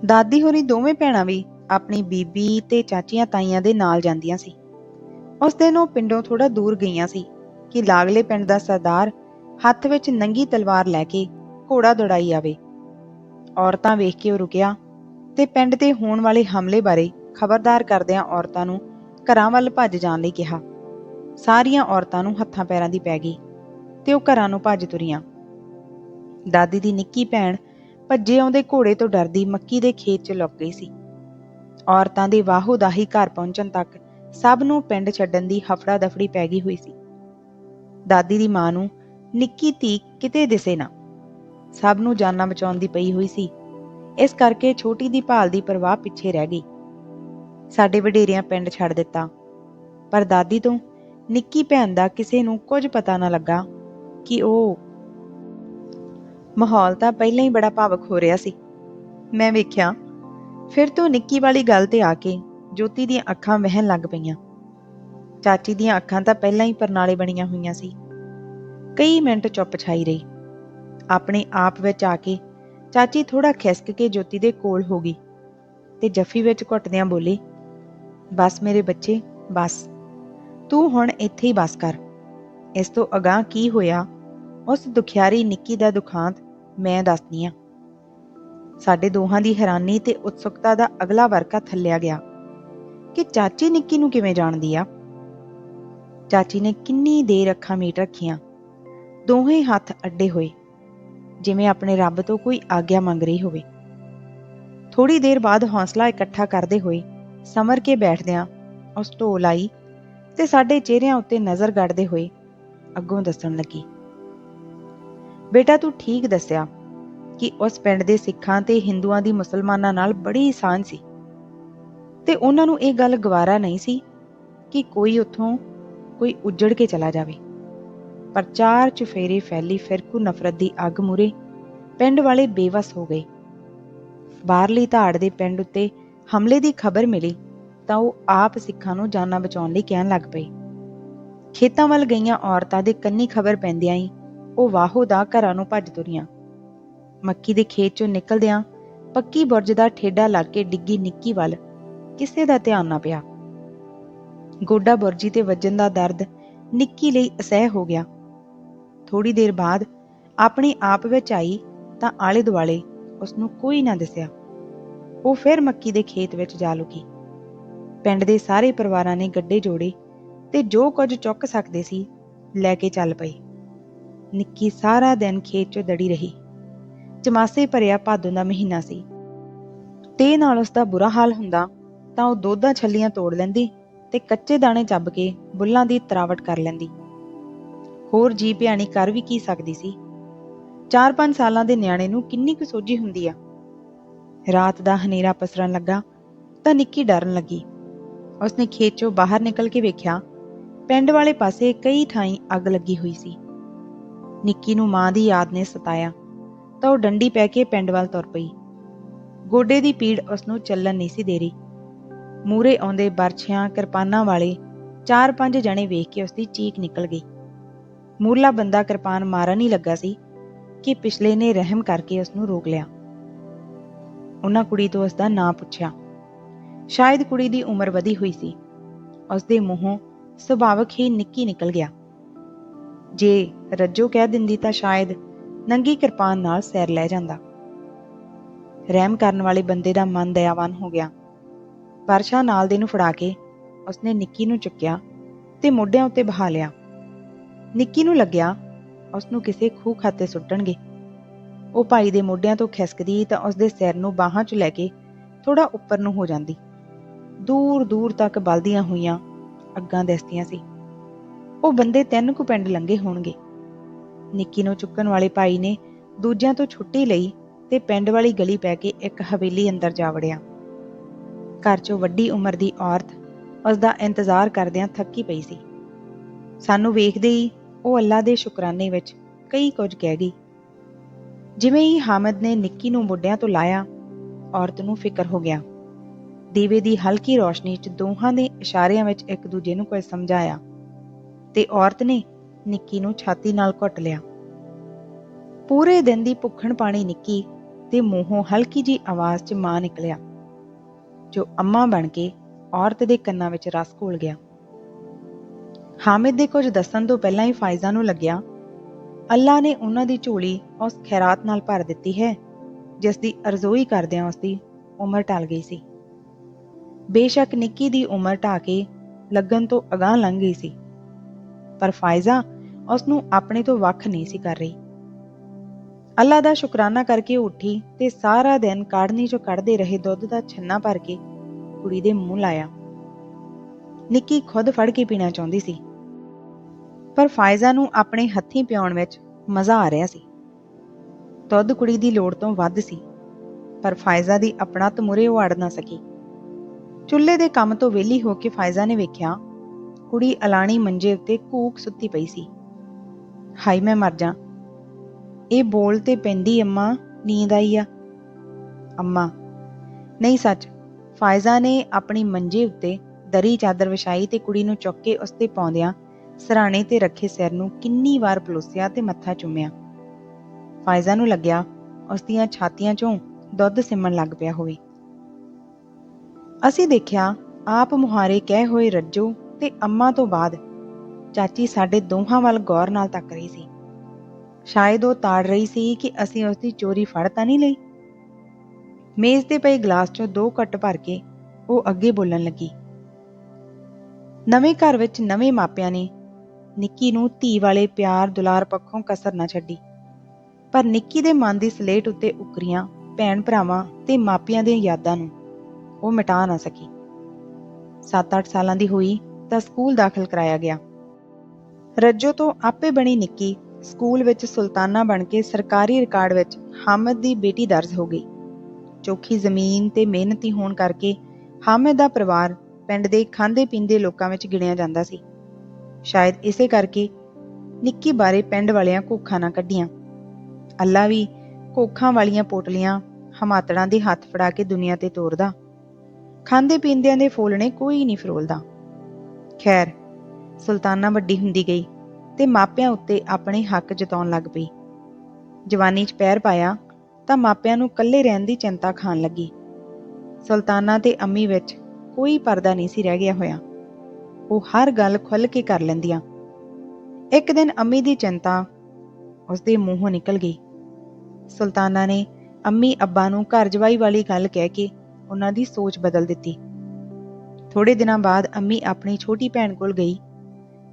ਦਾਦੀ ਹੋਰੀ ਦੋਵੇਂ ਭੈਣਾਂ ਵੀ ਆਪਣੀ ਬੀਬੀ ਤੇ ਚਾਚੀਆਂ ਤਾਈਆਂ ਦੇ ਨਾਲ ਜਾਂਦੀਆਂ ਸੀ। ਉਸ ਦਿਨ ਉਹ ਪਿੰਡੋਂ ਥੋੜਾ ਦੂਰ ਗਈਆਂ ਸੀ ਕਿ ਲਾਗਲੇ ਪਿੰਡ ਦਾ ਸਰਦਾਰ ਹੱਥ ਵਿੱਚ ਨੰਗੀ ਤਲਵਾਰ ਲੈ ਕੇ ਘੋੜਾ ਦੌੜਾਈ ਆਵੇ। ਔਰਤਾਂ ਵੇਖ ਕੇ ਉਹ ਰੁਕਿਆ ਤੇ ਪਿੰਡ ਤੇ ਹੋਣ ਵਾਲੇ ਹਮਲੇ ਬਾਰੇ ਖਬਰਦਾਰ ਕਰਦਿਆਂ ਔਰਤਾਂ ਨੂੰ ਘਰਾਂ ਵੱਲ ਭੱਜ ਜਾਣ ਲਈ ਕਿਹਾ। ਸਾਰੀਆਂ ਔਰਤਾਂ ਨੂੰ ਹੱਥਾਂ ਪੈਰਾਂ ਦੀ ਪੈ ਗਈ ਤੇ ਉਹ ਘਰਾਂ ਨੂੰ ਭੱਜ ਤੁਰੀਆਂ। ਦਾਦੀ ਦੀ ਨਿੱਕੀ ਭੈਣ ਭੱਜੇ ਆਉਂਦੇ ਘੋੜੇ ਤੋਂ ਡਰਦੀ ਮੱਕੀ ਦੇ ਖੇਤ 'ਚ ਲੁਕ ਗਈ ਸੀ। ਔਰਤਾਂ ਦੇ ਵਾਹੋ ਘਰ ਪਹੁੰਚਣ ਤੱਕ ਸਭ ਨੂੰ ਪਿੰਡ ਛੱਡਣ ਦੀ ਹਫੜਾ ਦਫੜੀ ਪੈ ਗਈ ਹੋਈ ਸੀ। ਦਾਦੀ ਦੀ ਮਾਂ ਨੂੰ ਨਿੱਕੀ ਧੀ ਕਿਤੇ ਦਿਸੇ ਨਾ। ਸਭ ਨੂੰ ਜਾਨਾਂ ਬਚਾਉਣ ਦੀ ਪਈ ਹੋਈ ਸੀ। ਇਸ ਕਰਕੇ ਛੋਟੀ ਦੀ ਭਾਲ ਦੀ ਪਰਵਾਹ ਪਿੱਛੇ ਰਹਿ ਗਈ। ਸਾਡੇ ਵਡੇਰਿਆਂ ਪਿੰਡ ਛੱਡ ਦਿੱਤਾ। ਪਰ ਦਾਦੀ ਤੋਂ ਨਿੱਕੀ ਭੈਣ ਦਾ ਕਿਸੇ ਨੂੰ ਕੁਝ ਪਤਾ ਨਾ ਲੱਗਾ ਕਿ ਉਹ ਮਾਹੌਲ ਤਾਂ ਪਹਿਲਾਂ ਹੀ ਬੜਾ ਭਾਵਕ ਹੋ ਰਿਹਾ ਸੀ। ਮੈਂ ਵੇਖਿਆ, ਫਿਰ ਤੋਂ ਨਿੱਕੀ ਵਾਲੀ ਗੱਲ ਤੇ ਆ ਕੇ ਜੋਤੀ ਦੀਆਂ ਅੱਖਾਂ ਵਹਿਣ ਲੱਗ ਪਈਆਂ। ਚਾਚੀ ਦੀਆਂ ਅੱਖਾਂ ਤਾਂ ਪਹਿਲਾਂ ਹੀ ਪਰਨਾਲੇ ਬਣੀਆਂ ਹੋਈਆਂ ਸੀ। ਕਈ ਮਿੰਟ ਚੁੱਪ ਛਾਈ ਰਹੀ। ਆਪਣੇ ਆਪ ਵਿੱਚ ਆ ਕੇ ਚਾਚੀ ਥੋੜਾ ਖਿਸਕ ਕੇ ਜੋਤੀ ਦੇ ਕੋਲ ਹੋ ਗਈ ਤੇ ਜੱਫੀ ਵਿੱਚ ਘੁੱਟਦਿਆਂ ਬੋਲੀ, ਬਸ ਮੇਰੇ ਬੱਚੇ, ਬਸ। ਤੂੰ ਹੁਣ ਇੱਥੇ ਹੀ ਬਸ ਕਰ। ਇਸ ਤੋਂ ਅਗਾਹ ਕੀ ਹੋਇਆ ਉਸ ਦੁਖਿਆਰੀ ਨਿੱਕੀ ਦਾ ਦੁਖਾਂਤ ਮੈਂ ਦੱਸਦੀ ਆ ਸਾਡੇ ਦੋਹਾਂ ਦੀ ਹੈਰਾਨੀ ਤੇ ਉਤਸੁਕਤਾ ਦਾ ਅਗਲਾ ਵਰਕਾ ਥੱਲਿਆ ਗਿਆ। ਕਿ ਚਾਚੀ ਨਿੱਕੀ ਨੂੰ ਕਿਵੇਂ ਜਾਣਦੀ ਆ? ਚਾਚੀ ਨੇ ਕਿੰਨੀ ਦੇਰ ਅੱਖਾਂ ਮੀਟ ਰੱਖੀਆਂ। ਦੋਹੇ ਹੱਥ ਅੱਡੇ ਹੋਏ, ਜਿਵੇਂ ਆਪਣੇ ਰੱਬ ਤੋਂ ਕੋਈ ਆਗਿਆ ਮੰਗ ਰਹੀ ਹੋਵੇ। ਥੋੜੀ ਦੇਰ ਬਾਅਦ ਹੌਸਲਾ ਇਕੱਠਾ ਕਰਦੇ ਹੋਏ ਸਮਰ ਕੇ ਬੈਠਦਿਆਂ ਉਸ ਢੋਲ ਆਈ ਤੇ ਸਾਡੇ ਚਿਹਰਿਆਂ ਉੱਤੇ ਨਜ਼ਰ ਗੜਦੇ ਹੋਏ ਅੱਗੋਂ ਦੱਸਣ ਲੱਗੀ। ਬੇਟਾ, ਤੂੰ ਠੀਕ ਦੱਸਿਆ ਕਿ ਉਸ ਪਿੰਡ ਦੇ ਸਿੱਖਾਂ ਤੇ ਹਿੰਦੂਆਂ ਦੀ ਮੁਸਲਮਾਨਾਂ ਨਾਲ ਬੜੀ ਸਾਂਝ ਸੀ। ਤੇ ਉਹਨਾਂ ਨੂੰ ਇਹ ਗੱਲ ਗਵਾਰਾ ਨਹੀਂ ਸੀ ਕਿ ਕੋਈ ਉੱਥੋਂ ਕੋਈ ਉੱਜੜ ਕੇ ਚਲਾ ਜਾਵੇ। ਪਰ ਚਾਰ ਚੁਫੇਰੇ ਫੈਲੀ ਫਿਰਕੂ ਨਫ਼ਰਤ ਦੀ ਅੱਗ ਮੂਰੇ ਪਿੰਡ ਵਾਲੇ ਬੇਵਸ ਹੋ ਗਏ। ਬਾਹਰਲੀ ਧਾੜ ਦੇ ਪਿੰਡ ਉੱਤੇ ਹਮਲੇ ਦੀ ਖਬਰ ਮਿਲੀ ਤਾਂ ਉਹ ਆਪ ਸਿੱਖਾਂ ਨੂੰ ਜਾਨਾਂ ਬਚਾਉਣ ਲਈ ਕਹਿਣ ਲੱਗ ਪਏ। ਖੇਤਾਂ ਵੱਲ ਗਈਆਂ ਔਰਤਾਂ ਦੇ ਕੰਨੀ ਖਬਰ ਪੈਂਦਿਆਂ ਹੀ ਉਹ ਵਾਹੋ ਦਾ ਘਰਾਂ ਨੂੰ ਭੱਜ ਤੁਰੀਆਂ। ਮੱਕੀ ਦੇ ਖੇਤ ਚੋਂ ਨਿਕਲਦਿਆਂ ਪੱਕੀ ਬੁਰਜ ਦਾ ਠੇਡਾ ਲੱਗ ਕੇ ਡਿੱਗੀ ਨਿੱਕੀ ਵੱਲ। ਕਿਸੇ ਦਾ ਧਿਆਨ ਨਾ ਪਿਆ। ਗੋਡਾ ਬੁਰਜੀ ਤੇ ਵੱਜਣ ਦਾ ਦਰਦ ਨਿੱਕੀ ਲਈ ਅਸਹਿ ਹੋ ਗਿਆ। ਥੋੜੀ ਦੇਰ ਬਾਅਦ ਆਪਣੇ ਆਪ ਵਿੱਚ ਆਈ ਤਾਂ ਆਲੇ ਦੁਆਲੇ ਉਸ ਨੂੰ ਕੋਈ ਨਾ ਦਿਸਿਆ। ਉਹ ਫਿਰ ਮੱਕੀ ਦੇ ਖੇਤ ਵਿੱਚ ਜਾ ਲੁਕੀ। ਪਿੰਡ ਦੇ ਸਾਰੇ ਪਰਿਵਾਰਾਂ ਨੇ ਗੱਡੇ ਜੋੜੇ ਤੇ ਜੋ ਕੁਝ ਚੁੱਕ ਸਕਦੇ ਸੀ ਲੈ ਕੇ ਚੱਲ ਪਏ। ਨਿੱਕੀ ਸਾਰਾ ਦਿਨ ਖੇਤ 'ਚ ਦੜੀ ਰਹੀ। ਚਮਾਸੇ ਭਰਿਆ ਭਾਦੋਂ ਦਾ ਮਹੀਨਾ ਸੀ। ਤੇ ਨਾਲ ਉਸ ਦਾ ਬੁਰਾ ਹਾਲ ਹੁੰਦਾ ਤਾਂ ਉਹ ਦੋਧਾਂ ਛੱਲੀਆਂ ਤੋੜ ਲੈਂਦੀ ਤੇ ਕੱਚੇ ਦਾਣੇ ਚੱਬ ਕੇ ਬੁੱਲਾਂ ਦੀ ਤਰਾਵਟ ਕਰ ਲੈਂਦੀ। ਹੋਰ ਜੀ ਭਿਆਣੀ ਕਰ ਵੀ ਕੀ ਸਕਦੀ ਸੀ? 4-5 ਸਾਲਾਂ ਦੇ ਨਿਆਣੇ ਨੂੰ ਕਿੰਨੀ ਕੁ ਸੋਝੀ ਹੁੰਦੀ ਆ। ਰਾਤ ਦਾ ਹਨੇਰਾ ਪਸਰਨ ਲੱਗਾ ਤਾਂ ਨਿੱਕੀ ਡਰਨ ਲੱਗੀ। ਉਸਨੇ ਖੇਤ ਚੋਂ ਬਾਹਰ ਨਿਕਲ ਕੇ ਵੇਖਿਆ ਪਿੰਡ ਵਾਲੇ ਪਾਸੇ ਕਈ ਥਾਈਂ ਅੱਗ ਲੱਗੀ ਹੋਈ ਸੀ। ਨਿੱਕੀ ਨੂੰ ਮਾਂ ਦੀ ਯਾਦ ਨੇ ਸਤਾਇਆ। ਤਾਂ ਉਹ ਡੰਡੀ ਪੈ ਕੇ ਪਿੰਡ ਵੱਲ ਤੁਰ ਪਈ। ਗੋਡੇ ਦੀ ਪੀੜ ਉਸ ਨੂੰ ਚੱਲਣ ਨਹੀਂ ਸੀ ਦੇ ਰਹੀ। ਮੂਰੇ ਆਉਂਦੇ ਬਰਛਿਆਂ, ਕਿਰਪਾਨਾਂ ਵਾਲੇ ਚਾਰ ਪੰਜ ਜਣੇ ਵੇਖ ਕੇ ਉਸ ਦੀ ਚੀਕ ਨਿਕਲ ਗਈ। ਮੂਰਲਾ ਬੰਦਾ ਕਿਰਪਾਨ ਮਾਰਨ ਹੀ ਲੱਗਾ ਸੀ ਕਿ ਪਿਛਲੇ ਨੇ ਰਹਿਮ ਕਰਕੇ ਉਸ ਨੂੰ ਰੋਕ ਲਿਆ। ਉਹਨਾਂ ਕੁੜੀ ਤੋਂ ਉਸ ਦਾ ਨਾਂ ਪੁੱਛਿਆ। ਸ਼ਾਇਦ ਕੁੜੀ ਦੀ ਉਮਰ ਵਧੀ ਹੋਈ ਸੀ। ਉਸ ਦੇ ਮੂੰਹੋਂ ਸੁਭਾਵਕ ਹੀ ਨਿੱਕੀ ਨਿਕਲ ਗਿਆ। ਜੇ ਰੱਜੋ ਕਹਿ ਦਿੰਦੀ ਤਾਂ ਸ਼ਾਇਦ ਨੰਗੀ ਕਿਰਪਾਨ ਨਾਲ ਸੈਰ ਲੈ ਜਾਂਦਾ। ਰਹਿਮ ਕਰਨ ਵਾਲੇ ਬੰਦੇ ਦਾ ਮਨ ਦਇਆਵਾਨ ਹੋ ਗਿਆ। ਵਰਸ਼ਾ ਨਾਲ ਦੇ ਨੂੰ ਫੜਾ ਕੇ ਉਸਨੇ ਨਿੱਕੀ ਨੂੰ ਚੁੱਕਿਆ ਤੇ ਮੋਢਿਆਂ ਉੱਤੇ ਬਹਾ ਲਿਆ। ਨਿੱਕੀ ਨੂੰ ਲੱਗਿਆ ਉਸਨੂੰ ਕਿਸੇ ਖੂਹ ਖਾਤੇ ਸੁੱਟਣਗੇ। ਉਹ ਭਾਈ ਦੇ ਮੋਢਿਆਂ ਤੋਂ ਖਿਸਕਦੀ ਤਾਂ ਉਸਦੇ ਸਿਰ ਨੂੰ ਬਾਹਾਂ 'ਚ ਲੈ ਕੇ ਥੋੜਾ ਉੱਪਰ ਨੂੰ ਹੋ ਜਾਂਦੀ। ਦੂਰ ਦੂਰ ਤੱਕ ਬਲਦੀਆਂ ਹੋਈਆਂ ਅੱਗਾਂ ਦਿਸਦੀਆਂ ਸੀ। ਉਹ ਬੰਦੇ ਤਿੰਨ ਕੁ ਪਿੰਡ ਲੰਘੇ ਹੋਣਗੇ। ਨਿੱਕੀ ਨੂੰ ਚੁੱਕਣ ਵਾਲੇ ਭਾਈ ਨੇ ਦੂਜਿਆਂ ਤੋਂ ਛੁੱਟੀ ਲਈ ਤੇ ਪਿੰਡ ਵਾਲੀ ਗਲੀ ਪੈ ਕੇ ਇੱਕ ਹਵੇਲੀ ਅੰਦਰ ਜਾ ਵੜਿਆ। ਘਰ 'ਚੋਂ ਵੱਡੀ ਉਮਰ ਦੀ ਔਰਤ ਉਸ ਦਾ ਇੰਤਜ਼ਾਰ ਕਰਦਿਆਂ ਥੱਕੀ ਪਈ ਸੀ। ਸਾਨੂੰ ਵੇਖਦੇ ਹੀ ਉਹ ਅੱਲਾ ਦੇ ਸ਼ੁਕਰਾਨੇ ਵਿੱਚ ਕਈ ਕੁਝ ਕਹਿ ਗਈ। ਜਿਵੇਂ ਹੀ ਹਾਮਦ ਨੇ ਨਿੱਕੀ ਨੂੰ ਮੁੱਢਿਆਂ ਤੋਂ ਲਾਇਆ, ਔਰਤ ਨੂੰ ਫਿਕਰ ਹੋ ਗਿਆ। ਦੀਵੇ ਦੀ ਹਲਕੀ ਰੋਸ਼ਨੀ 'ਚ ਦੋਹਾਂ ਦੇ ਇਸ਼ਾਰਿਆਂ ਵਿੱਚ ਇੱਕ ਦੂਜੇ ਨੂੰ ਕੁਝ ਸਮਝਾਇਆ। ਤੇ ਔਰਤ ਨੇ ਨਿੱਕੀ ਨੂੰ ਛਾਤੀ ਨਾਲ ਘੁੱਟ ਲਿਆ। ਪੂਰੇ ਦਿਨ ਦੀ ਭੁੱਖਣ ਪਾਣੀ ਨਿੱਕੀ ਤੇ ਮੂੰਹੋਂ ਹਲਕੀ ਜੀ ਆਵਾਜ਼ 'ਚ ਮਾਂ ਨਿਕਲਿਆ, ਜੋ ਅੰਮਾ ਬਣ ਕੇ ਔਰਤ ਦੇ ਕੰਨਾਂ ਵਿੱਚ ਰਸ ਘੋਲ ਗਿਆ। ਹਾਮਿਦ ਦੇ ਕੁਝ ਦੱਸਣ ਤੋਂ ਪਹਿਲਾਂ ਹੀ ਫਾਇਜ਼ਾ ਨੂੰ ਲੱਗਿਆ, ਅੱਲਾ ਨੇ ਉਹਨਾਂ ਦੀ ਝੋਲੀ ਉਸ ਖੈਰਾਤ ਨਾਲ ਭਰ ਦਿੱਤੀ ਹੈ, ਜਿਸ ਦੀ ਅਰਜ਼ੋਈ ਕਰਦਿਆਂ ਉਸ ਦੀ ਉਮਰ ਟਲ ਗਈ ਸੀ। ਬੇਸ਼ੱਕ ਨਿੱਕੀ ਦੀ ਉਮਰ ਢਾ ਕੇ ਲੱਗਣ ਤੋਂ ਅਗਾਹ ਲੰਘ ਗਈ ਸੀ। ਪਰ ਫਾਇਜ਼ਾ ਉਸ ਨੂੰ ਆਪਣੇ ਤੋਂ ਵੱਖ ਨਹੀਂ ਸੀ ਕਰ ਰਹੀ। ਅੱਲਾ ਦਾ ਸ਼ੁਕਰਾਨਾ ਕਰਕੇ ਉੱਠੀ ਤੇ ਸਾਰਾ ਦਿਨ ਕਾੜਨੀ ਚੋਂ ਕੱਢਦੇ ਰਹੇ ਦੁੱਧ ਦਾ ਛੰਨਾ ਭਰ ਕੇ ਕੁੜੀ ਦੇ ਮੂੰਹ ਲਾਇਆ। ਨਿੱਕੀ ਖੁਦ ਫੜ ਕੇ ਪੀਣਾ ਚਾਹੁੰਦੀ ਸੀ। ਪਰ ਫਾਇਜ਼ਾ ਨੂੰ ਆਪਣੇ ਹੱਥੀਂ ਪਿਉਣ ਵਿੱਚ ਮਜ਼ਾ ਆ ਰਿਹਾ ਸੀ। ਦੁੱਧ ਕੁੜੀ ਦੀ ਲੋੜ ਤੋਂ ਵੱਧ ਸੀ, ਪਰ ਫਾਇਜ਼ਾ ਦੀ ਆਪਣਾ ਤਮੁਰੇ ਉਹ ਅੜ ਨਾ ਸਕੀ। ਚੁੱਲ੍ਹੇ ਦੇ ਕੰਮ ਤੋਂ ਵਿਹਲੀ ਹੋ ਕੇ ਫਾਇਜ਼ਾ ਨੇ ਵੇਖਿਆ ਕੁੜੀ ਅਲਾਣੀ ਮੰਜੇ ਉੱਤੇ ਕੂਕ ਸੁੱਤੀ ਪਈ ਸੀ। ਹਾਈ ਮੈਂ ਮਰ ਜਾ। ਇਹ ਬੋਲ ਤੇ ਪੈਂਦੀ ਅੰਮਾ, ਨੀਂਦ ਆਈ ਆ। ਅੰਮਾ, ਨਹੀਂ ਸੱਚ, ਫਾਇਜ਼ਾ ਨੇ ਆਪਣੀ ਮੰਜੇ ਉੱਤੇ ਦਰੀ ਚਾਦਰ ਵਿਛਾਈ ਤੇ ਕੁੜੀ ਨੂੰ ਚੁੱਕ ਕੇ ਉਸ ਤੇ ਪਾਉਂਦਿਆਂ ਸਰਾਣੇ ਤੇ ਰੱਖੇ ਸਿਰ ਨੂੰ ਕਿੰਨੀ ਵਾਰ ਪਲੋਸਿਆ ਤੇ ਮੱਥਾ ਚੁੰਮਿਆ। ਫਾਇਜ਼ਾ ਨੂੰ ਲੱਗਿਆ ਉਸ ਦੀਆਂ ਛਾਤੀਆਂ ਚੋਂ ਦੁੱਧ ਸਿਮਣ ਲੱਗ ਪਿਆ ਹੋਵੇ। ਅਸੀਂ ਦੇਖਿਆ, ਆਪ ਮੁਹਾਰੇ ਕਹਿ ਹੋਏ ਰੱਜੋ ਤੇ ਅੰਮਾ ਤੋਂ ਬਾਅਦ ਚਾਚੀ ਸਾਡੇ ਦੋਹਾਂ ਵੱਲ ਗੌਰ ਨਾਲ ਤੱਕ ਰਹੀ ਸੀ। ਸ਼ਾਇਦ ਉਹ ਤਾੜ ਰਹੀ ਸੀ ਕਿ ਅਸੀਂ ਉਸ ਦੀ ਚੋਰੀ ਫੜ ਤਾਂ ਨਹੀਂ ਲਈ। ਮੇਜ਼ ਤੇ ਪਏ ਗਲਾਸ ਚੋਂ ਦੋ ਘੱਟ ਭਰ ਕੇ ਉਹ ਅੱਗੇ ਬੋਲਣ ਲੱਗੀ। ਨਵੇਂ ਘਰ ਵਿੱਚ ਨਵੇਂ ਮਾਪਿਆਂ ਨੇ ਨਿੱਕੀ ਨੂੰ ਧੀ ਵਾਲੇ ਪਿਆਰ ਦੁਲਾਰ ਪੱਖੋਂ ਕਸਰ ਨਾ ਛੱਡੀ। ਪਰ ਨਿੱਕੀ ਦੇ ਮਨ ਦੀ ਸਲੇਟ ਉੱਤੇ ਉਕਰੀਆਂ ਭੈਣ ਭਰਾਵਾਂ ਤੇ ਮਾਪਿਆਂ ਦੀਆਂ ਯਾਦਾਂ ਨੂੰ ਉਹ ਮਿਟਾ ਨਾ ਸਕੀ। 7-8 ਸਾਲਾਂ ਦੀ ਹੋਈ ਤਾਂ ਸਕੂਲ ਦਾਖਲ ਕਰਾਇਆ ਗਿਆ। ਰੱਜੋ ਤੋਂ ਆਪੇ ਬਣੀ ਨਿੱਕੀ ਸਕੂਲ ਵਿੱਚ ਸੁਲਤਾਨਾ ਬਣ ਕੇ ਸਰਕਾਰੀ ਰਿਕਾਰਡ ਵਿੱਚ ਹਾਮਦ ਦੀ ਬੇਟੀ ਦਰਜ ਹੋ ਗਈ। ਚੋਖੀ ਜ਼ਮੀਨ ਤੇ ਮਿਹਨਤੀ ਹੋਣ ਕਰਕੇ ਹਾਮਦ ਦਾ ਪਰਿਵਾਰ ਪਿੰਡ ਦੇ ਖਾਂਦੇ ਪੀਂਦੇ ਲੋਕਾਂ ਵਿੱਚ ਗਿਣਿਆ ਜਾਂਦਾ ਸੀ। ਸ਼ਾਇਦ ਇਸੇ ਕਰਕੇ ਨਿੱਕੀ ਬਾਰੇ ਪਿੰਡ ਵਾਲਿਆਂ ਕੋਖਾਂ ਨਾ ਕੱਢੀਆਂ। ਅੱਲਾ ਵੀ ਕੋਖਾਂ ਵਾਲੀਆਂ ਪੋਟਲੀਆਂ ਹਮਾਤੜਾਂ ਦੇ ਹੱਥ ਫੜਾ ਕੇ ਦੁਨੀਆ ਤੇ ਤੋਰਦਾ। ਖਾਂਦੇ ਪੀਂਦਿਆਂ ਦੇ ਫੋਲਣੇ ਕੋਈ ਨਹੀਂ ਫਰੋਲਦਾ। ਖੈਰ, ਸੁਲਤਾਨਾ ਵੱਡੀ ਹੁੰਦੀ ਗਈ ਤੇ ਮਾਪਿਆਂ ਉੱਤੇ ਆਪਣੇ ਹੱਕ ਜਤਾਉਣ ਲੱਗ ਪਈ। ਜਵਾਨੀ 'ਚ ਪੈਰ ਪਾਇਆ ਤਾਂ ਮਾਪਿਆਂ ਨੂੰ ਇਕੱਲੇ ਰਹਿਣ ਦੀ ਚਿੰਤਾ ਖਾਣ ਲੱਗੀ। ਸੁਲਤਾਨਾ ਤੇ ਅੰਮੀ ਵਿੱਚ ਕੋਈ ਪਰਦਾ ਨਹੀਂ ਸੀ ਰਹਿ ਗਿਆ ਹੋਇਆ। ਉਹ ਹਰ ਗੱਲ ਖੁੱਲ ਕੇ ਕਰ ਲੈਂਦੀਆਂ। ਇੱਕ ਦਿਨ ਅੰਮੀ ਦੀ ਚਿੰਤਾ ਉਸਦੇ ਮੂੰਹੋਂ ਨਿਕਲ ਗਈ। ਸੁਲਤਾਨਾ ਨੇ ਅੰਮੀ ਅੱਬਾ ਨੂੰ ਘਰ ਜਵਾਈ ਵਾਲੀ ਗੱਲ ਕਹਿ ਕੇ ਉਹਨਾਂ ਦੀ ਸੋਚ ਬਦਲ ਦਿੱਤੀ। ਥੋੜੇ ਦਿਨਾਂ ਬਾਅਦ ਅੰਮੀ ਆਪਣੀ ਛੋਟੀ ਭੈਣ ਕੋਲ ਗਈ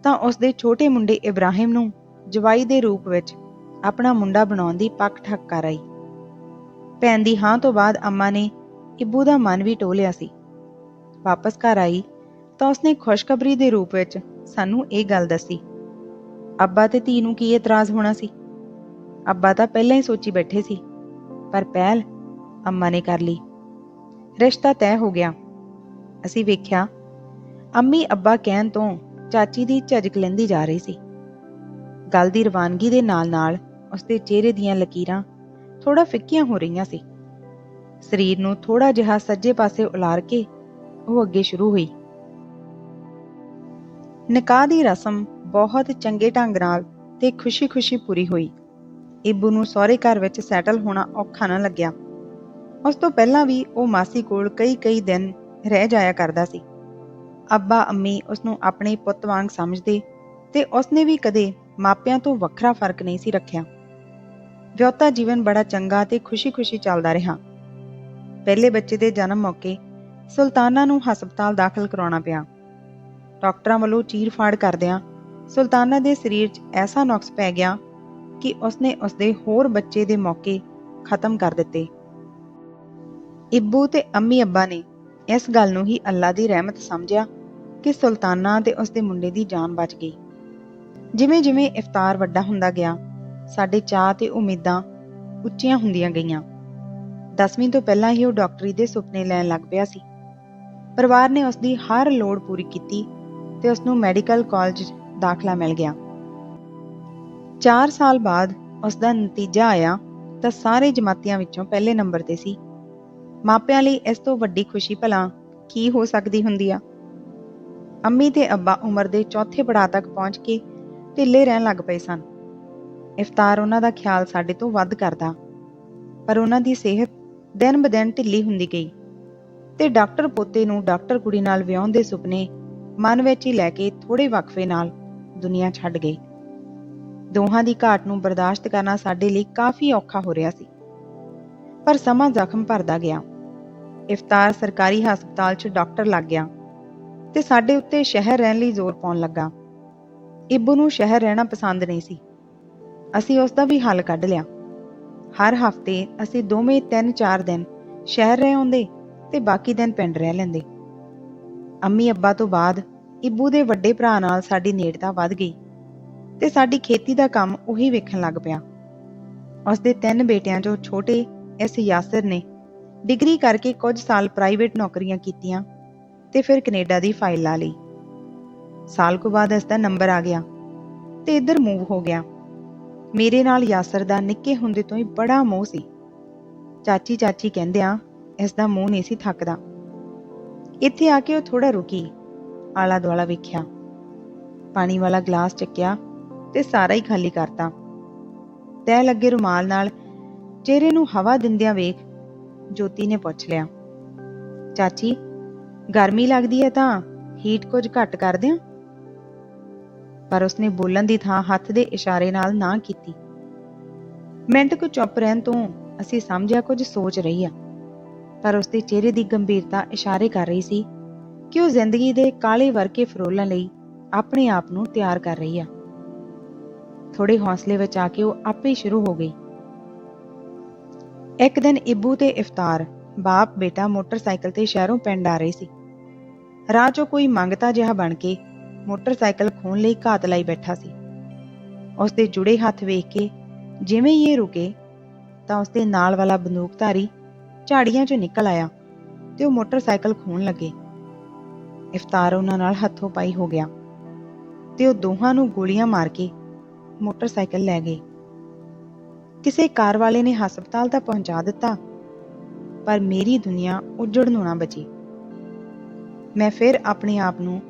ਤਾਂ ਉਸਦੇ ਛੋਟੇ ਮੁੰਡੇ ਇਬਰਾਹਿਮ ਨੂੰ ਜਵਾਈ ਦੇ ਰੂਪ ਵਿੱਚ ਆਪਣਾ ਮੁੰਡਾ ਬਣਾਉਣ ਦੀ ਪੱਕ ਠੱਕ ਕਰ ਆਈ। ਭੈਣ ਦੀ ਹਾਂ ਤੋਂ ਬਾਅਦ ਅੰਮਾ ਨੇ ਇਬੂ ਦਾ ਮਨ ਵੀ ਟੋਲਿਆ ਸੀ। ਵਾਪਸ ਘਰ ਆਈ ਤਾਂ ਉਸਨੇ ਖੁਸ਼ਖਬਰੀ ਦੇ ਰੂਪ ਵਿੱਚ ਸਾਨੂੰ ਇਹ ਗੱਲ ਦੱਸੀ, ਅੱਬਾ ਤੇ ਧੀ ਨੂੰ ਕੀ ਇਤਰਾਜ਼ ਹੋਣਾ ਸੀ? ਅੱਬਾ ਤਾਂ ਪਹਿਲਾਂ ਹੀ ਸੋਚੀ ਬੈਠੇ ਸੀ, ਪਰ ਪਹਿਲ ਅੰਮਾ ਨੇ ਕਰ ਲਈ। ਰਿਸ਼ਤਾ ਤੈਅ ਹੋ ਗਿਆ। ਅਸੀਂ ਵੇਖਿਆ, ਅੰਮੀ ਅੱਬਾ ਕਹਿਣ ਤੋਂ ਚਾਚੀ ਦੀ ਝਜਕ ਲੈਂਦੀ ਜਾ ਰਹੀ ਸੀ। ਗੱਲ ਦੀ ਰਵਾਨਗੀ ਦੇ ਨਾਲ-ਨਾਲ ਉਸਦੇ ਚਿਹਰੇ ਦੀਆਂ ਲਕੀਰਾਂ ਥੋੜਾ ਫਿੱਕੀਆਂ ਹੋ ਰਹੀਆਂ ਸੀ। ਸਰੀਰ ਨੂੰ ਥੋੜਾ ਜਿਹਾ ਸੱਜੇ ਪਾਸੇ ਉਲਾਰ ਕੇ ਉਹ ਅੱਗੇ ਸ਼ੁਰੂ ਹੋਈ। ਨਿਕਾਹ ਦੀ ਰਸਮ ਬਹੁਤ ਚੰਗੇ ਢੰਗ ਨਾਲ ਤੇ ਖੁਸ਼ੀ-ਖੁਸ਼ੀ ਪੂਰੀ ਹੋਈ। ਇਬੂ ਨੂੰ ਸਹੁਰੇ ਘਰ ਵਿੱਚ ਸੈਟਲ ਹੋਣਾ ਔਖਾ ਨਾ ਲੱਗਿਆ। ਉਸ ਤੋਂ ਪਹਿਲਾਂ ਵੀ ਉਹ ਮਾਸੀ ਕੋਲ ਕਈ-ਕਈ ਦਿਨ ਰਹਿ ਜਾਇਆ ਕਰਦਾ ਸੀ। ਅੱਬਾ, ਅੰਮੀ ਉਸ ਨੂੰ ਆਪਣੇ ਪੁੱਤ ਵਾਂਗ ਸਮਝਦੇ ਤੇ ਉਸਨੇ ਵੀ ਕਦੇ ਮਾਪਿਆਂ ਤੋਂ ਵੱਖਰਾ ਫ਼ਰਕ ਨਹੀਂ ਸੀ ਰੱਖਿਆ। ਵਿਆਹਤਾ ਜੀਵਨ ਬੜਾ ਚੰਗਾ ਤੇ ਖੁਸ਼ੀ-ਖੁਸ਼ੀ ਚੱਲਦਾ ਰਿਹਾ। ਪਹਿਲੇ ਬੱਚੇ ਦੇ ਜਨਮ ਮੌਕੇ ਸੁਲਤਾਨਾ ਨੂੰ ਹਸਪਤਾਲ ਦਾਖਲ ਕਰਾਉਣਾ ਪਿਆ। ਡਾਕਟਰਾਂ ਵੱਲੋਂ ਚੀਰ-ਫਾੜ ਕਰਦਿਆਂ ਸੁਲਤਾਨਾ ਦੇ ਸਰੀਰ 'ਚ ਐਸਾ ਨੁਕਸ ਪੈ ਗਿਆ ਕਿ ਉਸਨੇ ਉਸਦੇ ਹੋਰ ਬੱਚੇ ਦੇ ਮੌਕੇ ਖਤਮ ਕਰ ਦਿੱਤੇ। ਇੱਬੂ ਤੇ ਅੰਮੀ ਅੱਬਾ ਨੇ ਇਸ ਗੱਲ ਨੂੰ ਹੀ ਅੱਲਾ ਦੀ ਰਹਿਮਤ ਸਮਝਿਆ ਕਿ ਸੁਲਤਾਨਾ ਤੇ ਉਸਦੇ ਮੁੰਡੇ ਦੀ ਜਾਨ ਬਚ ਗਈ। ਜਿਵੇਂ-ਜਿਵੇਂ ਇਫਤਾਰ ਵੱਡਾ ਹੁੰਦਾ ਗਿਆ, ਸਾਡੇ ਚਾਹ ਤੇ ਉਮੀਦਾਂ ਉੱਚੀਆਂ ਹੁੰਦੀਆਂ ਗਈਆਂ। ਦਸਵੀਂ ਤੋਂ ਪਹਿਲਾਂ ਹੀ ਉਹ ਡਾਕਟਰੀ ਦੇ ਸੁਪਨੇ ਲੈਣ ਲੱਗ ਪਿਆ ਸੀ। ਪਰਿਵਾਰ ਨੇ ਉਸ ਦੀ ਹਰ ਲੋੜ ਪੂਰੀ ਕੀਤੀ ਤੇ ਉਸ ਨੂੰ ਮੈਡੀਕਲ ਕਾਲਜ ਦਾਖਲਾ ਮਿਲ ਗਿਆ। 4 ਸਾਲ ਬਾਅਦ ਉਸ ਦਾ ਨਤੀਜਾ ਆਇਆ ਤਾਂ ਸਾਰੇ ਜਮਾਤੀਆਂ ਵਿੱਚੋਂ ਪਹਿਲੇ ਨੰਬਰ ਤੇ ਸੀ। ਮਾਪਿਆਂ ਲਈ ਇਸ ਤੋਂ ਵੱਡੀ ਖੁਸ਼ੀ ਭਲਾ ਕੀ ਹੋ ਸਕਦੀ ਹੁੰਦੀ ਆ? ਅੰਮੀ ਤੇ ਅੱਬਾ ਉਮਰ ਦੇ ਚੌਥੇ ਪੜਾਅ ਤੱਕ ਪਹੁੰਚ ਕੇ ਢਿੱਲੇ ਰਹਿਣ ਲੱਗ ਪਏ ਸਨ। ਇਫਤਾਰ ਉਹਨਾਂ ਦਾ ਖਿਆਲ ਸਾਡੇ ਤੋਂ ਵੱਧ ਕਰਦਾ, ਪਰ ਉਹਨਾਂ ਦੀ ਸਿਹਤ ਦਿਨ ਬਦਿਨ ਢਿੱਲੀ ਹੁੰਦੀ ਗਈ ਤੇ ਡਾਕਟਰ ਪੋਤੇ ਨੂੰ ਡਾਕਟਰ ਕੁੜੀ ਨਾਲ ਵਿਆਹਣ ਦੇ ਸੁਪਨੇ ਮਨ ਵਿੱਚ ਹੀ ਲੈ ਕੇ ਥੋੜੇ ਵਕਫੇ ਨਾਲ ਦੁਨੀਆ ਛੱਡ ਗਈ ਦੋਹਾਂ ਦੀ ਘਾਟ ਨੂੰ ਬਰਦਾਸ਼ਤ ਕਰਨਾ ਸਾਡੇ ਲਈ ਕਾਫੀ ਔਖਾ ਹੋ ਰਿਹਾ ਸੀ, ਪਰ ਸਮਾਂ ਜ਼ਖਮ ਭਰਦਾ ਗਿਆ। ਇਫਤਾਰ ਸਰਕਾਰੀ ਹਸਪਤਾਲ 'ਚ ਡਾਕਟਰ ਲੱਗ ਗਿਆ ਤੇ ਸਾਡੇ ਉੱਤੇ ਸ਼ਹਿਰ ਰਹਿਣ ਲਈ ਜ਼ੋਰ ਪਾਉਣ ਲੱਗਾ। ਇਬੂ ਨੂੰ ਸ਼ਹਿਰ ਰਹਿਣਾ ਪਸੰਦ ਨਹੀਂ ਸੀ। ਅਸੀਂ ਉਸ ਦਾ ਵੀ ਹੱਲ ਕੱਢ ਲਿਆ। ਹਰ ਹਫ਼ਤੇ ਅਸੀਂ ਦੋਵੇਂ 3-4 ਦਿਨ ਸ਼ਹਿਰ ਰਹਿ ਆਉਂਦੇ ਤੇ ਬਾਕੀ ਦਿਨ ਪਿੰਡ ਰਹਿ ਲੈਂਦੇ। ਅੰਮੀ ਅੱਬਾ ਤੋਂ ਬਾਅਦ ਇਬੂ ਦੇ ਵੱਡੇ ਭਰਾ ਨਾਲ ਸਾਡੀ ਨੇੜਤਾ ਵੱਧ ਗਈ ਤੇ ਸਾਡੀ ਖੇਤੀ ਦਾ ਕੰਮ ਉਹੀ ਵੇਖਣ ਲੱਗ ਪਿਆ। ਉਸ ਦੇ ਤਿੰਨ ਬੇਟਿਆਂ ਚੋਂ ਛੋਟੇ ਇਸ ਯਾਸਰ ਨੇ ਡਿਗਰੀ ਕਰਕੇ ਕੁਝ ਸਾਲ ਪ੍ਰਾਈਵੇਟ ਨੌਕਰੀਆਂ ਕੀਤੀਆਂ ਤੇ ਫਿਰ ਕੈਨੇਡਾ ਦੀ ਫਾਈਲ ਲਾ ਲਈ। ਸਾਲ ਕੁ ਬਾਅਦ ਇਸ ਦਾ ਨੰਬਰ ਆ ਗਿਆ ਤੇ ਇੱਧਰ ਮੂਵ ਹੋ ਗਿਆ। ਮੇਰੇ ਨਾਲ ਯਾਸਰ ਦਾ ਨਿੱਕੇ ਹੁੰਦੇ ਤੋਂ ਹੀ ਬੜਾ ਮੋਹ ਸੀ। ਚਾਚੀ ਚਾਚੀ ਕਹਿੰਦਿਆਂ ਇਸ ਦਾ ਮੂੰਹ ਨਹੀਂ ਸੀ ਥੱਕਦਾ। ਇੱਥੇ ਆ ਕੇ ਉਹ ਥੋੜਾ ਰੁਕੀ ਆਲਾ ਦੁਆਲਾ ਵੇਖਿਆ। ਪਾਣੀ ਵਾਲਾ ਗਲਾਸ ਚੱਕਿਆ ਤੇ ਸਾਰਾ ਹੀ ਖਾਲੀ ਕਰਤਾ। ਤੈ ਲੱਗੇ ਰੁਮਾਲ ਨਾਲ ਚਿਹਰੇ ਨੂੰ ਹਵਾ ਦਿੰਦਿਆਂ ਵੇਖ ਜੋਤੀ ਨੇ ਪੁੱਛ ਲਿਆ। ਚਾਚੀ, ਗਰਮੀ ਲੱਗਦੀ ਹੈ ਤਾਂ ਹੀਟ ਕੁਝ ਘੱਟ ਕਰ ਦਿਆਂ ਪਰ ਉਸਨੇ ਬੋਲਣ ਦੀ ਥਾਂ ਹੱਥ ਦੇ ਇਸ਼ਾਰੇ ਨਾਲ ਨਾ ਕੀਤੀ। ਮਿੰਟ ਕੁ ਚੁੱਪ ਰਹਿਣ ਤੋਂ ਅਸੀਂ ਸਮਝਿਆ ਕੁਝ ਸੋਚ ਰਹੀ ਆ ਪਰ ਉਸਦੇ ਚਿਹਰੇ ਦੀ ਗੰਭੀਰਤਾ ਇਸ਼ਾਰੇ ਕਰ ਰਹੀ ਸੀ ਕਿ ਉਹ ਜ਼ਿੰਦਗੀ ਦੇ ਕਾਲੇ ਵਰਕੇ ਫਰੋਲਾਂ ਲਈ ਆਪਣੇ ਆਪ ਨੂੰ ਤਿਆਰ ਕਰ ਰਹੀ ਆ। ਥੋੜੇ ਹੌਸਲੇ ਵਿੱਚ ਆ ਕੇ ਉਹ ਆਪੇ ਹੀ ਸ਼ੁਰੂ ਹੋ ਗਈ। ਇੱਕ ਦਿਨ ਇਬੂ ਤੇ ਇਫਤਾਰ, ਬਾਪ, ਬੇਟਾ ਮੋਟਰਸਾਈਕਲ ਤੇ ਸ਼ਹਿਰੋਂ ਪਿੰਡ ਆ ਰਹੇ ਸੀ। ਰਾਹ 'ਚੋਂ ਕੋਈ ਮੰਗਤਾ ਜਿਹਾ ਬਣ ਕੇ ਮੋਟਰਸਾਈਕਲ ਖੋਣ ਲਈ ਘਾਤ ਲਾਈ ਬੈਠਾ ਸੀ। ਉਸ ਦੇ ਜੁੜੇ ਹੱਥ ਵੇਖ ਕੇ ਜਿਵੇਂ ਹੀ ਇਹ ਰੁਕੇ ਤਾਂ ਉਸ ਦੇ ਨਾਲ ਵਾਲਾ ਬੰਦੂਕਧਾਰੀ ਝਾੜੀਆਂ 'ਚੋਂ ਨਿਕਲ ਆਇਆ ਤੇ ਉਹ ਮੋਟਰਸਾਈਕਲ ਖੋਣ ਲੱਗੇ। ਇਫਤਾਰ ਉਹਨਾਂ ਨਾਲ ਹੱਥੋਂ ਪਾਈ ਹੋ ਗਿਆ ਤੇ ਉਹ ਦੋਹਾਂ ਨੂੰ ਗੋਲੀਆਂ ਮਾਰ ਕੇ ਮੋਟਰਸਾਈਕਲ ਲੈ ਗਏ। ਕਿਸੇ ਕਾਰ ਵਾਲੇ ਨੇ ਹਸਪਤਾਲ ਤਾਂ ਪਹੁੰਚਾ ਦਿੱਤਾ, ਪਰ ਮੇਰੀ ਦੁਨੀਆ ਉਜੜ ਨੂੰ ਨਾ ਬਚੀ। ਮੈਂ ਫਿਰ ਆਪਣੇ ਆਪ ਨੂੰ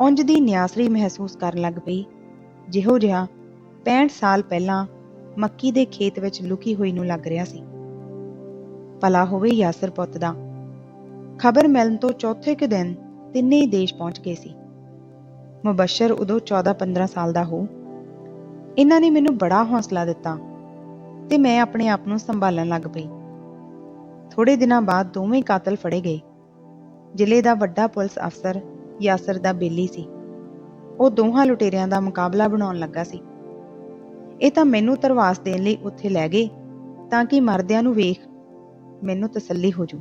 ਉਂਝ ਦੀ ਨਿਆਸਰੀ ਮਹਿਸੂਸ ਕਰਨ ਲੱਗ ਪਈ, ਜਿਹੋ ਜਿਹਾ 65 ਸਾਲ ਪਹਿਲਾਂ ਮੱਕੀ ਦੇ ਖੇਤ ਵਿੱਚ ਲੁਕੀ ਹੋਈ ਨੂੰ ਲੱਗ ਰਿਹਾ ਸੀ। ਭਲਾ ਹੋਵੇ ਯਾਸਰ ਪੁੱਤ ਦਾ। ਖਬਰ ਮਿਲਣ ਤੋਂ ਚੌਥੇ ਕੁ ਦਿਨ ਤਿੰਨੇ ਹੀ ਦੇਸ਼ ਪਹੁੰਚ ਗਏ ਸੀ। ਮੁਬਸ਼ਰ ਉਦੋਂ 14-15 ਸਾਲ ਦਾ ਹੋ। ਇਹਨਾਂ ਨੇ ਮੈਨੂੰ ਬੜਾ ਹੌਸਲਾ ਦਿੱਤਾ। ਤੇ ਮੈਂ ਆਪਣੇ ਆਪ ਨੂੰ ਸੰਭਾਲਣ ਲੱਗ ਪਈ। ਥੋੜੇ ਦਿਨਾਂ ਬਾਅਦ ਦੋਵੇਂ ਕਾਤਲ ਫੜੇ ਗਏ। ਜ਼ਿਲ੍ਹੇ ਦਾ ਵੱਡਾ ਪੁਲਿਸ ਅਫਸਰ ਯਾਸਰ ਦਾ ਬੇਲੀ ਸੀ। ਉਹ ਦੋਹਾਂ ਲੁਟੇਰਿਆਂ ਦਾ ਮੁਕਾਬਲਾ ਬਣਾਉਣ ਲੱਗਾ ਸੀ। ਇਹ ਤਾਂ ਮੈਨੂੰ ਤਰਵਾਸ ਦੇਣ ਲਈ ਉੱਥੇ ਲੈ ਗਏ ਤਾਂ ਕਿ ਮਰਦਿਆਂ ਨੂੰ ਵੇਖ ਮੈਨੂੰ ਤਸੱਲੀ ਹੋ ਜੂ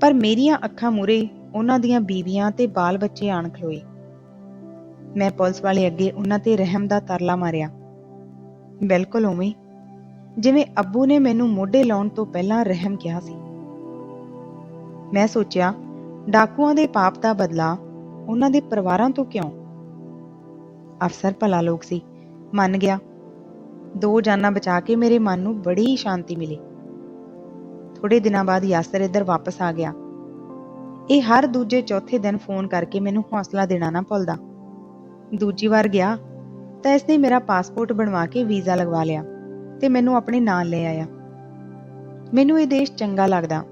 ਪਰ ਮੇਰੀਆਂ ਅੱਖਾਂ ਮੂਰੇ ਉਹਨਾਂ ਦੀਆਂ ਬੀਵੀਆਂ ਤੇ ਬਾਲ ਬੱਚੇ ਆਣ ਖਲੋਏ। ਮੈਂ ਪੁਲਿਸ ਵਾਲੇ ਅੱਗੇ ਉਹਨਾਂ ਤੇ ਰਹਿਮ ਦਾ ਤਰਲਾ ਮਾਰਿਆ। ਬਿਲਕੁਲ ਉਵੇਂ ਜਿਵੇਂ ਅੱਬੂ ਨੇ ਮੈਨੂੰ ਮੋਢੇ ਲਾਉਣ ਤੋਂ ਪਹਿਲਾਂ ਰਹਿਮ ਕਿਹਾ ਸੀ। ਮੈਂ ਸੋਚਿਆ, ਡਾਕੂਆਂ ਦੇ ਪਾਪ ਦਾ ਬਦਲਾ ਉਹਨਾਂ ਦੇ ਪਰਿਵਾਰਾਂ ਤੋਂ ਕਿਉਂ? ਅਫਸਰ ਭਲਾ ਲੋਕ ਸੀ, ਮੰਨ ਗਿਆ। ਦੋ ਜਾਨਾਂ ਬਚਾ ਕੇ ਮੇਰੇ ਮਨ ਨੂੰ ਬੜੀ ਸ਼ਾਂਤੀ ਮਿਲੀ। ਥੋੜੇ ਦਿਨਾਂ ਬਾਅਦ ਯਾਸਰ ਇੱਧਰ ਵਾਪਸ ਆ ਗਿਆ। ਇਹ ਹਰ ਦੂਜੇ ਚੌਥੇ ਦਿਨ ਫੋਨ ਕਰਕੇ ਮੈਨੂੰ ਹੌਸਲਾ ਦੇਣਾ ਨਾ ਭੁੱਲਦਾ। ਦੂਜੀ ਵਾਰ ਗਿਆ, ਤਾਂ ਇਸਨੇ ਮੇਰਾ ਪਾਸਪੋਰਟ ਬਣਵਾ ਕੇ ਵੀਜ਼ਾ ਲਗਵਾ ਲਿਆ। ਤੇ ਮੈਨੂੰ ਆਪਣੇ ਨਾਲ ਲੈ ਆਇਆ। ਮੈਨੂੰ ਇਹ ਦੇਸ਼ ਚੰਗਾ ਲੱਗਦਾ।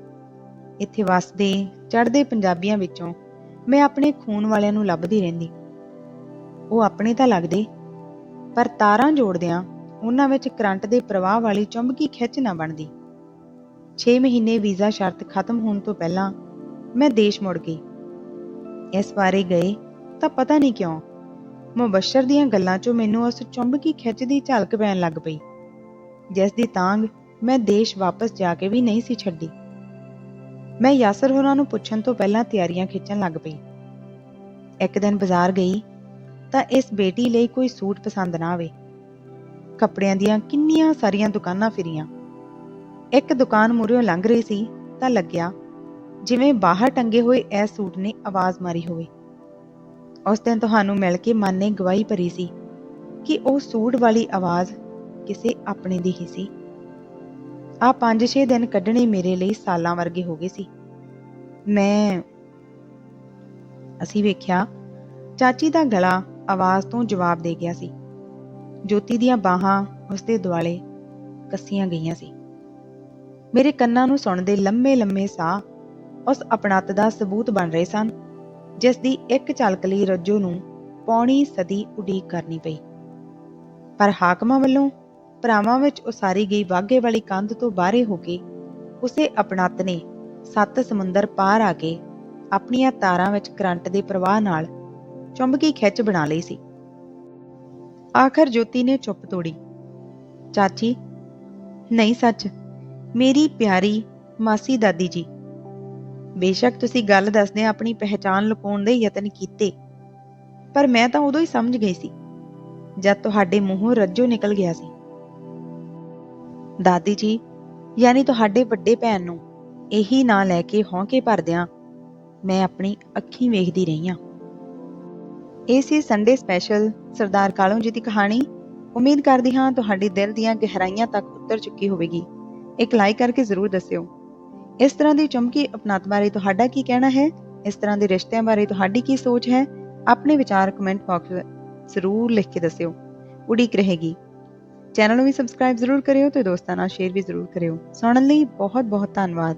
ਇੱਥੇ ਵਸਦੇ, ਚੜ੍ਹਦੇ ਪੰਜਾਬੀਆਂ ਵਿੱਚੋਂ ਮੈਂ ਆਪਣੇ ਖੂਨ ਵਾਲਿਆਂ ਨੂੰ ਲੱਭਦੀ ਰਹਿੰਦੀ। ਉਹ ਆਪਣੇ ਤਾਂ ਲੱਗਦੇ, ਪਰ ਤਾਰਾਂ ਜੋੜਦਿਆਂ ਉਹਨਾਂ ਵਿੱਚ ਕਰੰਟ ਦੇ ਪ੍ਰਵਾਹ ਵਾਲੀ ਚੁੰਬਕੀ ਖਿੱਚ ਨਾ ਬਣਦੀ। 6 ਮਹੀਨੇ ਵੀਜ਼ਾ ਸ਼ਰਤ ਖਤਮ ਹੋਣ ਤੋਂ ਪਹਿਲਾਂ ਮੈਂ ਦੇਸ਼ ਮੁੜ ਗਈ। ਇਸ ਬਾਰੇ ਗਏ ਤਾਂ ਪਤਾ ਨਹੀਂ ਕਿਉਂ, ਮੁਬਸ਼ਰ ਦੀਆਂ ਗੱਲਾਂ 'ਚੋਂ ਮੈਨੂੰ ਉਸ ਚੁੰਬਕੀ ਖਿੱਚ ਦੀ ਝਲਕ ਪੈਣ ਲੱਗ ਪਈ। ਜਿਸ ਦੀ ਤਾਂਗ ਮੈਂ ਦੇਸ਼ ਵਾਪਸ ਜਾ ਕੇ ਵੀ ਨਹੀਂ ਸੀ ਛੱਡੀ। ਮੈਂ ਯਾਸਰ ਹੋਰਾਂ ਨੂੰ ਪੁੱਛਣ ਤੋਂ ਪਹਿਲਾਂ ਤਿਆਰੀਆਂ ਖਿੱਚਣ ਲੱਗ ਪਈ। ਇੱਕ ਦਿਨ ਬਾਜ਼ਾਰ ਗਈ ਤਾਂ ਇਸ ਬੇਟੀ ਲਈ ਕੋਈ ਸੂਟ ਪਸੰਦ ਨਾ ਆਵੇ। ਕੱਪੜਿਆਂ ਦੀਆਂ ਕਿੰਨੀਆਂ ਸਾਰੀਆਂ ਦੁਕਾਨਾਂ ਫਿਰੀਆਂ। ਇੱਕ ਦੁਕਾਨ ਮੂਹਰਿਓਂ ਲੰਘ ਰਹੀ ਸੀ ਤਾਂ ਲੱਗਿਆ ਜਿਵੇਂ ਬਾਹਰ ਟੰਗੇ ਹੋਏ ਇਸ ਸੂਟ ਨੇ ਆਵਾਜ਼ ਮਾਰੀ ਹੋਵੇ। ਉਸ ਦਿਨ ਤੁਹਾਨੂੰ ਮਿਲ ਕੇ ਮਨ ਨੇ ਗਵਾਹੀ ਭਰੀ ਸੀ ਕਿ ਉਹ ਸੂਟ ਵਾਲੀ ਆਵਾਜ਼ ਕਿਸੇ ਆਪਣੇ ਦੀ ਹੀ ਸੀ। ਆ 5-6 ਦਿਨ ਕੱਢਣੇ ਮੇਰੇ ਲਈ ਸਾਲਾਂ ਵਰਗੇ ਹੋ ਗਏ ਸੀ। ਮੈਂ, ਅਸੀਂ ਵੇਖਿਆ, ਚਾਚੀ ਦਾ ਗਲਾ ਆਵਾਜ਼ ਤੋਂ ਜਵਾਬ ਦੇ ਗਿਆ ਸੀ। ਜੋਤੀ ਦੀਆਂ ਬਾਹਾਂ ਉਸਦੇ ਦੁਆਲੇ ਕੱਸੀਆਂ ਗਈਆਂ ਸੀ। ਮੇਰੇ ਕੰਨਾਂ ਨੂੰ ਸੁਣਦੇ ਲੰਮੇ-ਲੰਮੇ ਸਾਹ ਉਸ ਆਪਣਤ ਦਾ ਸਬੂਤ ਬਣ ਰਹੇ ਸਨ, ਜਿਸ ਦੀ ਇੱਕ ਝਲਕ ਲਈ ਰੱਜੋ ਨੂੰ ਪੌਣੀ ਸਦੀ ਉਡੀਕ ਕਰਨੀ ਪਈ। ਪਰ ਹਾਕਮਾਂ ਵੱਲੋਂ ਭਰਾਵਾਂ ਵਿੱਚ ਉਸਾਰੀ ਗਈ ਵਾਗੇ ਵਾਲੀ ਕੰਧ ਤੋਂ ਬਾਹਰੇ ਹੋ ਕੇ ਉਸੇ ਆਪਣਤ ਨੇ ਸੱਤ ਸਮੁੰਦਰ ਪਾਰ ਆ ਕੇ ਆਪਣੀਆਂ ਤਾਰਾਂ ਵਿੱਚ ਕਰੰਟ ਦੇ ਪ੍ਰਵਾਹ ਨਾਲ ਚੁੰਬਕੀ ਖਿੱਚ ਬਣਾ ਲਈ ਸੀ। ਆਖਰ ਜੋਤੀ ਨੇ ਚੁੱਪ ਤੋੜੀ। ਚਾਚੀ, ਨਹੀਂ ਸੱਚ, ਮੇਰੀ ਪਿਆਰੀ ਮਾਸੀ ਦਾਦੀ ਜੀ, ਬੇਸ਼ੱਕ ਤੁਸੀਂ ਗੱਲ ਦੱਸਦੇ ਆਪਣੀ ਪਹਿਚਾਨ ਲੁਕਾਉਣ ਦੇ ਯਤਨ ਕੀਤੇ, ਪਰ ਮੈਂ ਤਾਂ ਉਦੋਂ ਹੀ ਸਮਝ ਗਈ ਸੀ, ਜਦ ਤੁਹਾਡੇ ਮੂੰਹੋਂ ਰੱਜੋ ਨਿਕਲ ਗਿਆ ਸੀ। ਦਾਦੀ ਜੀ, ਯਾਨੀ ਤੁਹਾਡੇ ਵੱਡੇ ਭੈਣ ਨੂੰ ਇਹੀ ਨਾਂ ਲੈ ਕੇ ਹੌਂਕੇ ਭਰਦਿਆਂ ਮੈਂ ਆਪਣੀ ਅੱਖੀਂ ਵੇਖਦੀ ਰਹੀ ਹਾਂ। ਇਹ ਸੀ ਸੰਡੇ ਸਪੈਸ਼ਲ ਸਰਦਾਰ ਕਾਲੋਂ ਜੀ ਦੀ ਕਹਾਣੀ। ਉਮੀਦ ਕਰਦੀ ਹਾਂ ਤੁਹਾਡੇ ਦਿਲ ਦੀਆਂ ਗਹਿਰਾਈਆਂ ਤੱਕ ਉਤਰ ਚੁੱਕੀ ਹੋਵੇਗੀ। ਇੱਕ ਲਾਈਕ ਕਰਕੇ ਜ਼ਰੂਰ ਦੱਸਿਓ। ਇਸ ਤਰ੍ਹਾਂ ਦੀ ਚਮਕੀ ਅਪਣਾਤ ਬਾਰੇ ਤੁਹਾਡਾ ਕੀ ਕਹਿਣਾ ਹੈ? ਇਸ ਤਰ੍ਹਾਂ ਦੇ ਰਿਸ਼ਤਿਆਂ ਬਾਰੇ ਤੁਹਾਡੀ ਕੀ ਸੋਚ ਹੈ? ਆਪਣੇ ਵਿਚਾਰ ਕਮੈਂਟ ਬਾਕਸ ਜ਼ਰੂਰ ਲਿਖ ਕੇ ਦੱਸਿਓ। ਉਡੀਕ ਰਹੇਗੀ। ਚੈਨਲ ਨੂੰ ਵੀ ਸਬਸਕ੍ਰਾਈਬ ਜ਼ਰੂਰ ਕਰਿਓ ਤੇ ਦੋਸਤਾਂ ਨਾਲ ਸ਼ੇਅਰ ਵੀ ਜ਼ਰੂਰ ਕਰਿਓ। ਸੁਣਨ ਲਈ ਬਹੁਤ ਬਹੁਤ ਧੰਨਵਾਦ।